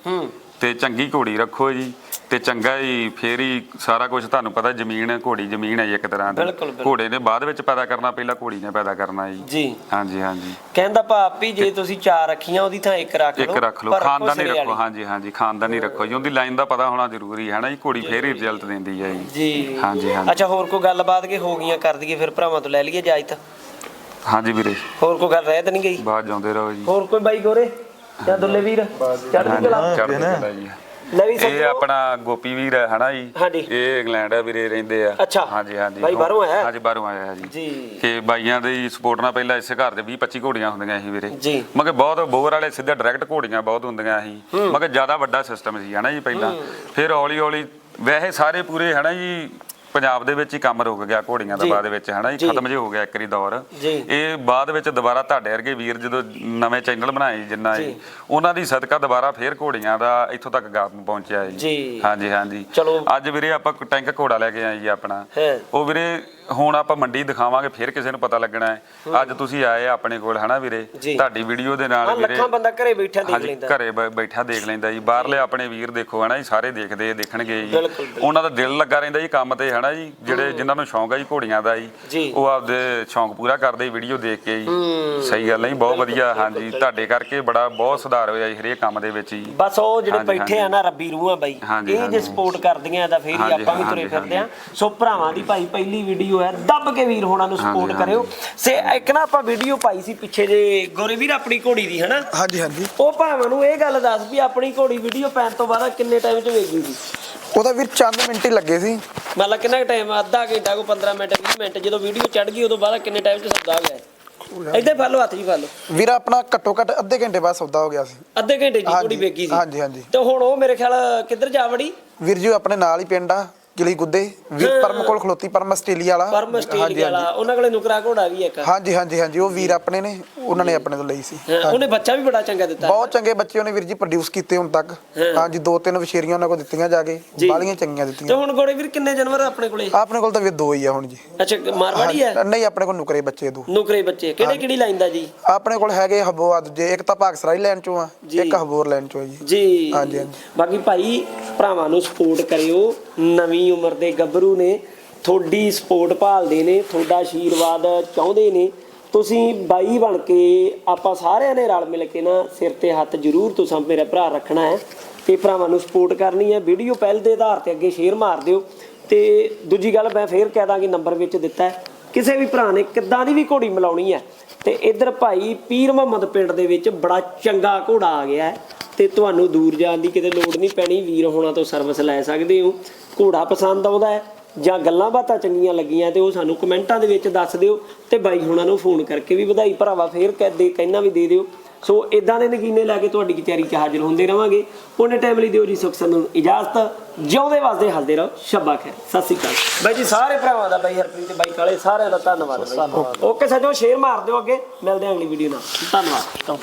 ਤੇ ਚੰਗੀ ਘੋੜੀ ਰੱਖੋ ਜੀ ਤੇ ਚੰਗਾ ਹੀ ਫੇਰ ਹੀ ਸਾਰਾ ਕੁਝ ਤੁਹਾਨੂੰ ਪਤਾ ਜ਼ਮੀਨ ਘੋੜੀ ਜ਼ਮੀਨ ਹੈ ਇੱਕ ਤਰ੍ਹਾਂ ਦੀ। ਬਿਲਕੁਲ, ਬਿਲਕੁਲ। ਘੋੜੇ ਨੇ ਬਾਅਦ ਵਿੱਚ ਪੈਦਾ ਕਰਨਾ ਪਹਿਲਾਂ ਘੋੜੀ ਨੇ ਪੈਦਾ ਕਰਨਾ ਜੀ। ਜੀ। ਹਾਂਜੀ ਹਾਂਜੀ। ਕਹਿੰਦਾ ਭਾਪ ਵੀ ਜੇ ਤੁਸੀਂ ਚਾਰ ਰੱਖੀਆਂ ਉਹਦੀ ਥਾਂ ਇੱਕ ਰੱਖ ਲਓ ਇੱਕ ਰੱਖ ਲਓ। ਪਰ ਖਾਨਦਾਨੀ ਸਿਰੇ ਰੱਖੋ ਵਾਲੀ। ਹਾਂਜੀ ਹਾਂਜੀ ਖਾਨਦਾਨੀ ਰੱਖੋ ਜੀ। ਉਹਦੀ ਲਾਈਨ ਦਾ ਪਤਾ ਹੋਣਾ ਜ਼ਰੂਰੀ ਹੈ ਨਾ ਜੀ ਘੋੜੀ ਫੇਰ ਹੀ ਰਿਜ਼ਲਟ ਦਿੰਦੀ ਹੈ ਜੀ। ਜੀ। ਹਾਂਜੀ, ਹਾਂਜੀ। ਅੱਛਾ ਹੋਰ ਕੋਈ ਗੱਲਬਾਤ ਕਿ ਹੋ ਗਈਆਂ ਕਰ ਦਈਏ ਫਿਰ ਭਰਾਵਾਂ ਤੋਂ ਲੈ ਲਈਏ ਇਜਾਜ਼ਤ ਹਾਂਜੀ ਵੀਰੇ। ਹੋਰ ਕੋਈ ਗੱਲ ਰਹਿ ਤਾਂ ਨਹੀਂ ਗਈ? ਬਾਅਦ ਜਾਉਂਦੇ ਰਹੋ ਜੀ। ਹੋਰ ਕੋਈ ਬਾਈ ਗੋਰੇ? ਜਾਂ ਦੁੱਲੇ ਵੀਰ? ਚੜ੍ਹਦੀ ਕਲਾ? ਚੜ੍ਹਦੀ ਕਲਾ ਜੀ। ਲੈ ਵੀ ਇਹ ਸੱਜਣੋ, ਆਪਣਾ ਗੋਪੀ ਵੀਰ ਹੈ ਹਨਾ ਜੀ? ਹਾਂਜੀ। ਇਹ ਇੰਗਲੈਂਡ ਆ ਵੀਰੇ ਰਹਿੰਦੇ ਆ। ਅੱਛਾ। ਹਾਂਜੀ ਹਾਂਜੀ। ਬਾਈ ਬਾਹਰੋਂ ਆਇਆ? ਹਾਂਜੀ ਬਾਹਰੋਂ ਆਇਆ ਹੈ ਜੀ। ਜੀ। ਕਿ ਬਾਈਆਂ ਦੀ ਸਪੋਰਟ ਨਾਲ ਪਹਿਲਾਂ ਇਸੇ ਘਰ ਦੇ 20 25 ਘੋੜੀਆਂ ਹੁੰਦੀਆਂ ਸੀ ਵੀਰੇ। ਜੀ। ਮਗਰ ਬਹੁਤ ਬੋਰ ਵਾਲੇ ਸਿੱਧਾ ਡਾਇਰੈਕਟ ਘੋੜੀਆਂ ਬਹੁਤ ਹੁੰਦੀਆਂ ਸੀ। ਮਗਰ ਜ਼ਿਆਦਾ ਵੱਡਾ ਸਿਸਟਮ ਸੀ ਹਨਾ ਜੀ ਪਹਿਲਾਂ। ਫਿਰ ਹੌਲੀ ਹੌਲੀ ਵੈਸੇ ਸਾਰੇ ਪੂਰੇ ਹਨਾ ਜੀ ਪੰਜਾਬ ਦੇ ਵਿੱਚ ਹੀ ਕੰਮ ਰੁਕ ਗਿਆ ਘੋੜੀਆਂ ਦਾ। ਬਾਅਦ ਵਿੱਚ ਹਨਾ ਜੀ। ਖਤਮ ਜੇ ਹੋ ਗਿਆ ਇੱਕ ਵਾਰੀ ਦੌਰ। ਇਹ ਬਾਅਦ ਵਿੱਚ ਦੁਬਾਰਾ ਤੁਹਾਡੇ ਵਰਗੇ ਵੀਰ ਜਦੋਂ ਨਵੇਂ ਚੈਨਲ ਬਣਾਏ ਜਿੰਨਾ ਜੀ। ਉਹਨਾਂ ਦੀ ਸਦਕਾ ਦੁਬਾਰਾ ਫੇਰ ਘੋੜੀਆਂ ਦਾ ਇੱਥੋਂ ਤੱਕ ਗਾਮ ਪਹੁੰਚਿਆ ਜੀ ਜੀ। ਹਾਂਜੀ ਹਾਂਜੀ ਚਲੋ। ਅੱਜ ਵੀਰੇ ਆਪਾਂ ਟੈਂਕ ਘੋੜਾ ਲੈ ਕੇ ਆਏ ਜੀ ਆਪਣਾ। ਉਹ ਵੀਰੇ ਹੁਣ ਆਪਾਂ ਮੰਡੀ ਦਿਖਾਵਾਂਗੇ ਫਿਰ ਕਿਸੇ ਨੂੰ ਪਤਾ ਲੱਗਣਾ ਹੈ। ਅੱਜ ਤੁਸੀਂ ਆਏ ਆ ਆਪਣੇ ਕੋਲ ਹਨਾ ਵੀਰੇ? ਜੀ। ਤੁਹਾਡੀ ਵੀਡੀਓ ਦੇ ਹਾਂ ਨਾਲ ਵੀਰੇ ਲੱਖਾਂ ਬੰਦਾ ਘਰੇ ਬੈਠਾ ਦੇਖ ਹਾਂਜੀ ਲੈਂਦਾ। ਘਰੇ ਬ- ਬੈਠਾ ਦੇਖ ਲੈਂਦਾ ਜੀ। ਬਾਹਰਲੇ ਆਪਣੇ ਵੀਰ ਦੇਖੋ ਹਨਾ ਜੀ ਸਾਰੇ ਦੇਖਦੇ ਦੇਖਣਗੇ ਜੀ। ਬਿਲਕੁਲ, ਬਿਲਕੁਲ। ਉਹਨਾਂ ਦਾ ਦਿਲ ਲੱਗਾ ਰਹਿੰਦਾ ਜੀ ਕੰਮ ਤੇ ਹਨਾ ਜੀ। ਜਿਹੜੇ ਜਿਨ੍ਹਾਂ ਨੂੰ ਸ਼ੌਂਕ ਹੈ ਜੀ ਘੋੜੀਆਂ ਦਾ ਜੀ। ਜੀ। ਉਹ ਆਪਦੇ ਸ਼ੌਂਕ ਪੂਰਾ ਕਰਦੇ ਵੀਡੀਓ ਦੇਖ ਕੇ ਜੀ। ਸਹੀ ਗੱਲ ਹੈ ਜੀ ਬਹੁਤ ਵਧੀਆ ਹਾਂਜੀ। ਤੁਹਾਡੇ ਕਰਕੇ ਬੜਾ ਬਹੁਤ ਸੁਧਾਰ ਹੋਇਆ ਜੀ ਹਰੇਕ ਕੰਮ ਦੇ ਵਿੱਚ ਜੀ। ਬਸ ਉਹ ਜਿਹੜੇ ਹਾਂਜੀ, ਬੈਠੇ ਆ ਨਾ ਰੱਬੀ ਰੂਹਾਂ ਬਾਈ। ਹਾਂਜੀ, ਇਹ ਜੇ ਹਾਂਜੀ। ਸਪੋਰਟ ਕਰਦੀਆਂ ਤਾਂ ਫੇਰ ਹੀ ਹਾਂਜੀ, ਆਪਾਂ ਵੀ ਤੁਰੇ ਹਾਂਜੀ, ਫਿਰਦੇ ਆ। ਸੋ ਭਰਾਵਾਂ ਦੀ ਭਾਈ ਪਹਿਲੀ ਵੀਡੀਓ ਹੈ ਦੱਬ ਕੇ ਵੀਰ ਹੋਣਾ ਨੂੰ ਸਪੋਰਟ ਕਰਿਓ। ਸੇ ਇੱਕ ਨਾ ਆਪਾਂ ਵੀਡੀਓ ਪਾਈ ਸੀ ਪਿੱਛੇ ਜੇ ਗੋਰੇ ਵੀਰ ਆਪਣੀ ਘੋੜੀ ਦੀ ਹਨਾ? ਹਾਂਜੀ ਹਾਂਜੀ। ਉਹ ਭਾਵਾਂ ਨੂੰ ਇਹ ਗੱਲ ਦੱਸ ਵੀ ਆਪਣੀ ਘੋੜੀ ਵੀਡੀਓ ਪੈਣ ਤੋਂ ਬਾਅਦ ਕਿੰਨੇ ਟਾਈਮ 'ਚ ਵੇਖ ਗਈ ਸੀ ਉਹਦਾ ਵੀਰ ਚੰਦ ਮਿੰਟ ਹੀ ਲੱਗੇ ਸੀ। ਮਤਲਬ ਕਿੰਨਾ ਟਾਈਮ ਅੱਧਾ ਘੰਟਾ ਕੋ 15 ਮਿੰਟ 20 ਮਿੰਟ ਜਦੋਂ ਵੀਡੀਓ ਚੜ ਗਈ ਉਦੋਂ ਬਾਅਦ ਕਿੰਨੇ ਟਾਈਮ 'ਚ ਸੌਦਾ ਹੋ ਗਿਆ? ਇੱਥੇ ਫੜ ਲਓ ਹੱਥ ਜੀ ਫੜ ਲਓ। ਵੀਰ ਆਪਣਾ ਘੱਟੋ ਘੱਟ ਅੱਧੇ ਘੰਟੇ ਬਾਅਦ ਸੌਦਾ ਹੋ ਗਿਆ ਸੀ। ਅੱਧੇ ਘੰਟੇ 'ਚ ਹੀ ਹਾਂਜੀ, ਘੋੜੀ ਵੇਗੀ ਸੀ। ਹਾਂਜੀ, ਹਾਂਜੀ। ਤੇ ਹੁਣ ਉਹ ਮੇਰੇ ਖਿਆਲ ਕਿੱਧਰ ਜਾ ਵੜੀ? ਵੀਰ ਜੀ ਉਹ ਆਪਣੇ ਨਾਲ ਹੀ ਪਿੰਡ ਆ। ਕਿਲੀ ਗੁੱਦੇ ਵੀਰ ਪਰਮ ਕੋਲ ਖਲੋਤੀ ਪਰਮ ਆਸਟ੍ਰੇਲੀਆ ਵਾਲਾ। ਪਰਮ ਸਟੇਲ ਵਾਲਾ। ਉਹਨਾਂ ਕੋਲੇ ਨੁਕਰਾ ਘੋੜਾ ਵੀ ਇੱਕ ਹਾਂਜੀ ਹਾਂਜੀ ਹਾਂਜੀ ਉਹ ਵੀਰ ਆਪਣੇ ਨੇ ਉਹਨਾਂ ਨੇ ਆਪਣੇ ਤੋਂ ਲਈ ਸੀ। ਉਹਨੇ ਬੱਚਾ ਵੀ ਬੜਾ ਚੰਗਾ ਦਿੱਤਾ। ਬਹੁਤ ਚੰਗੇ ਬੱਚੇ ਉਹਨੇ ਵੀਰ ਜੀ ਪ੍ਰੋਡਿਊਸ ਕੀਤੇ ਹੁਣ ਤੱਕ। ਹਾਂਜੀ ਦੋ ਤਿੰਨ ਵਸ਼ੇਰੀਆਂ ਉਹਨਾਂ ਕੋਲ ਦਿੱਤੀਆਂ ਜਾ ਕੇ। ਬਾਲੀਆਂ ਚੰਗੀਆਂ ਤੇ ਦਿੱਤੀਆਂ ਹੁਣ ਗੋੜੇ ਵੀਰ ਕਿੰਨੇ ਜਾਨਵਰ ਆਪਣੇ ਕੋਲੇ? ਆਪਣੇ ਕੋਲ ਤਾਂ ਵੀਰ ਦੋ ਹੀ ਆ ਹੁਣ ਜੀ। ਅੱਛਾ ਮਾਰਵਾੜੀ ਹੈ ਨਹੀਂ ਆਪਣੇ ਕੋਲ ਨੁਕਰੇ ਬੱਚੇ ਦੋ। ਨੁਕਰੇ ਬੱਚੇ। ਕਿਹੜੇ ਕਿਹੜੀ ਲਾਈਨ ਦਾ ਜੀ? ਆਪਣੇ ਕੋਲ ਹੈਗੇ ਹਬੋਆ ਦੂਜੇ ਇੱਕ ਤਾਂ ਭਾਗਸਰਾਈ ਲੈਣ ਚੋਂ ਆ। ਇੱਕ ਹਬੋਰ ਲੈਣ ਚੋਂ ਆ ਜੀ। ਜੀ। ਹਾਂਜੀ। ਬਾਕੀ ਭਾਈ ਭਰਾਵਾਂ ਨੂੰ ਸਪੋਰਟ ਕਰਿਓ। ਨਵੀਂ ਉਮਰ ਦੇ ਗੱਭਰੂ ਨੇ, ਤੁਹਾਡੀ ਸਪੋਰਟ ਭਾਲਦੇ ਨੇ, ਤੁਹਾਡਾ ਆਸ਼ੀਰਵਾਦ ਚਾਹੁੰਦੇ ਨੇ। ਤੁਸੀਂ ਬਾਈ ਬਣ ਕੇ ਆਪਾਂ ਸਾਰਿਆਂ ਨੇ ਰਲ ਮਿਲ ਕੇ ਨਾ ਸਿਰ ਤੇ ਹੱਥ ਜ਼ਰੂਰ ਤੁਸੀਂ ਮੇਰਾ ਭਰਾ ਰੱਖਣਾ ਹੈ ਤੇ ਭਰਾਵਾਂ ਨੂੰ ਸਪੋਰਟ ਕਰਨੀ ਹੈ। ਵੀਡੀਓ ਪਹਿਲ ਦੇ ਆਧਾਰ ਤੇ ਅੱਗੇ ਸ਼ੇਅਰ ਮਾਰ ਦਿਓ। ਤੇ ਦੂਜੀ ਗੱਲ ਮੈਂ ਫੇਰ ਕਹਿ ਦਾਂਗੀ ਨੰਬਰ ਵਿੱਚ ਦਿੱਤਾ ਹੈ। ਕਿਸੇ ਵੀ ਭਰਾ ਨੇ ਕਿੱਦਾਂ ਦੀ ਵੀ ਘੋੜੀ ਮਿਲਾਉਣੀ ਹੈ। ਤੇ ਇੱਧਰ ਭਾਈ ਪੀਰ ਮੁਹੰਮਦ ਪਿੰਡ ਦੇ ਵਿੱਚ ਬੜਾ ਚੰਗਾ ਘੋੜਾ ਆ ਗਿਆ ਹੈ। ਤੇ ਤੁਹਾਨੂੰ ਦੂਰ ਜਾਣ ਦੀ ਕਿਤੇ ਲੋੜ ਨਹੀਂ ਪੈਣੀ। ਵੀਰ ਹੋਣਾ ਤੋਂ ਸਰਵਿਸ ਲੈ ਸਕਦੇ ਹੋ। ਘੋੜਾ ਪਸੰਦ ਆਉਂਦਾ ਹੈ ਜਾਂ ਗੱਲਾਂ ਬਾਤਾਂ ਚੰਗੀਆਂ ਲੱਗੀਆਂ ਤੇ ਉਹ ਸਾਨੂੰ ਕਮੈਂਟਾਂ ਦੇ ਵਿੱਚ ਦੱਸ ਦਿਓ ਤੇ ਬਾਈ ਹੁਣਾਂ ਨੂੰ ਫੋਨ ਕਰਕੇ ਵੀ ਵਧਾਈ ਭਰਾਵਾ ਫੇਰ ਕਹਦੇ ਕਹਿਣਾ ਵੀ ਦੇ ਦਿਓ। ਸੋ ਇਦਾਂ ਦੇ ਨਗੀਨੇ ਲੈ ਕੇ ਤੁਹਾਡੀ ਕਚਹਿਰੀ 'ਚ ਹਾਜ਼ਰ ਹੁੰਦੇ ਰਵਾਂਗੇ। ਉਹਨੇ ਟਾਈਮ ਲਈ ਦਿਓ ਜੀ ਸੁਖ ਸਾਨੂੰ ਇਜਾਜ਼ਤ। ਜਿਉਂਦੇ ਵਾਸਤੇ ਹੱਸਦੇ ਰਹੋ। ਸ਼ੱਬਾ ਖੈਰ। ਸਤਿ ਸ਼੍ਰੀ ਅਕਾਲ। ਬਾਈ ਜੀ ਸਾਰੇ ਭਰਾਵਾਂ ਦਾ ਬਾਈ ਹਰਪ੍ਰੀਤ ਬਾਈ ਕਾਲੇ ਸਾਰਿਆਂ ਦਾ ਧੰਨਵਾਦ ਬਾਈ। ਓਕੇ ਸੱਜੋ ਸ਼ੇਅਰ ਮਾਰ ਦਿਓ ਅੱਗੇ। ਮਿਲਦੇ ਹਾਂ ਅਗਲੀ ਵੀਡੀਓ ਨਾਲ। ਧੰਨਵਾਦ।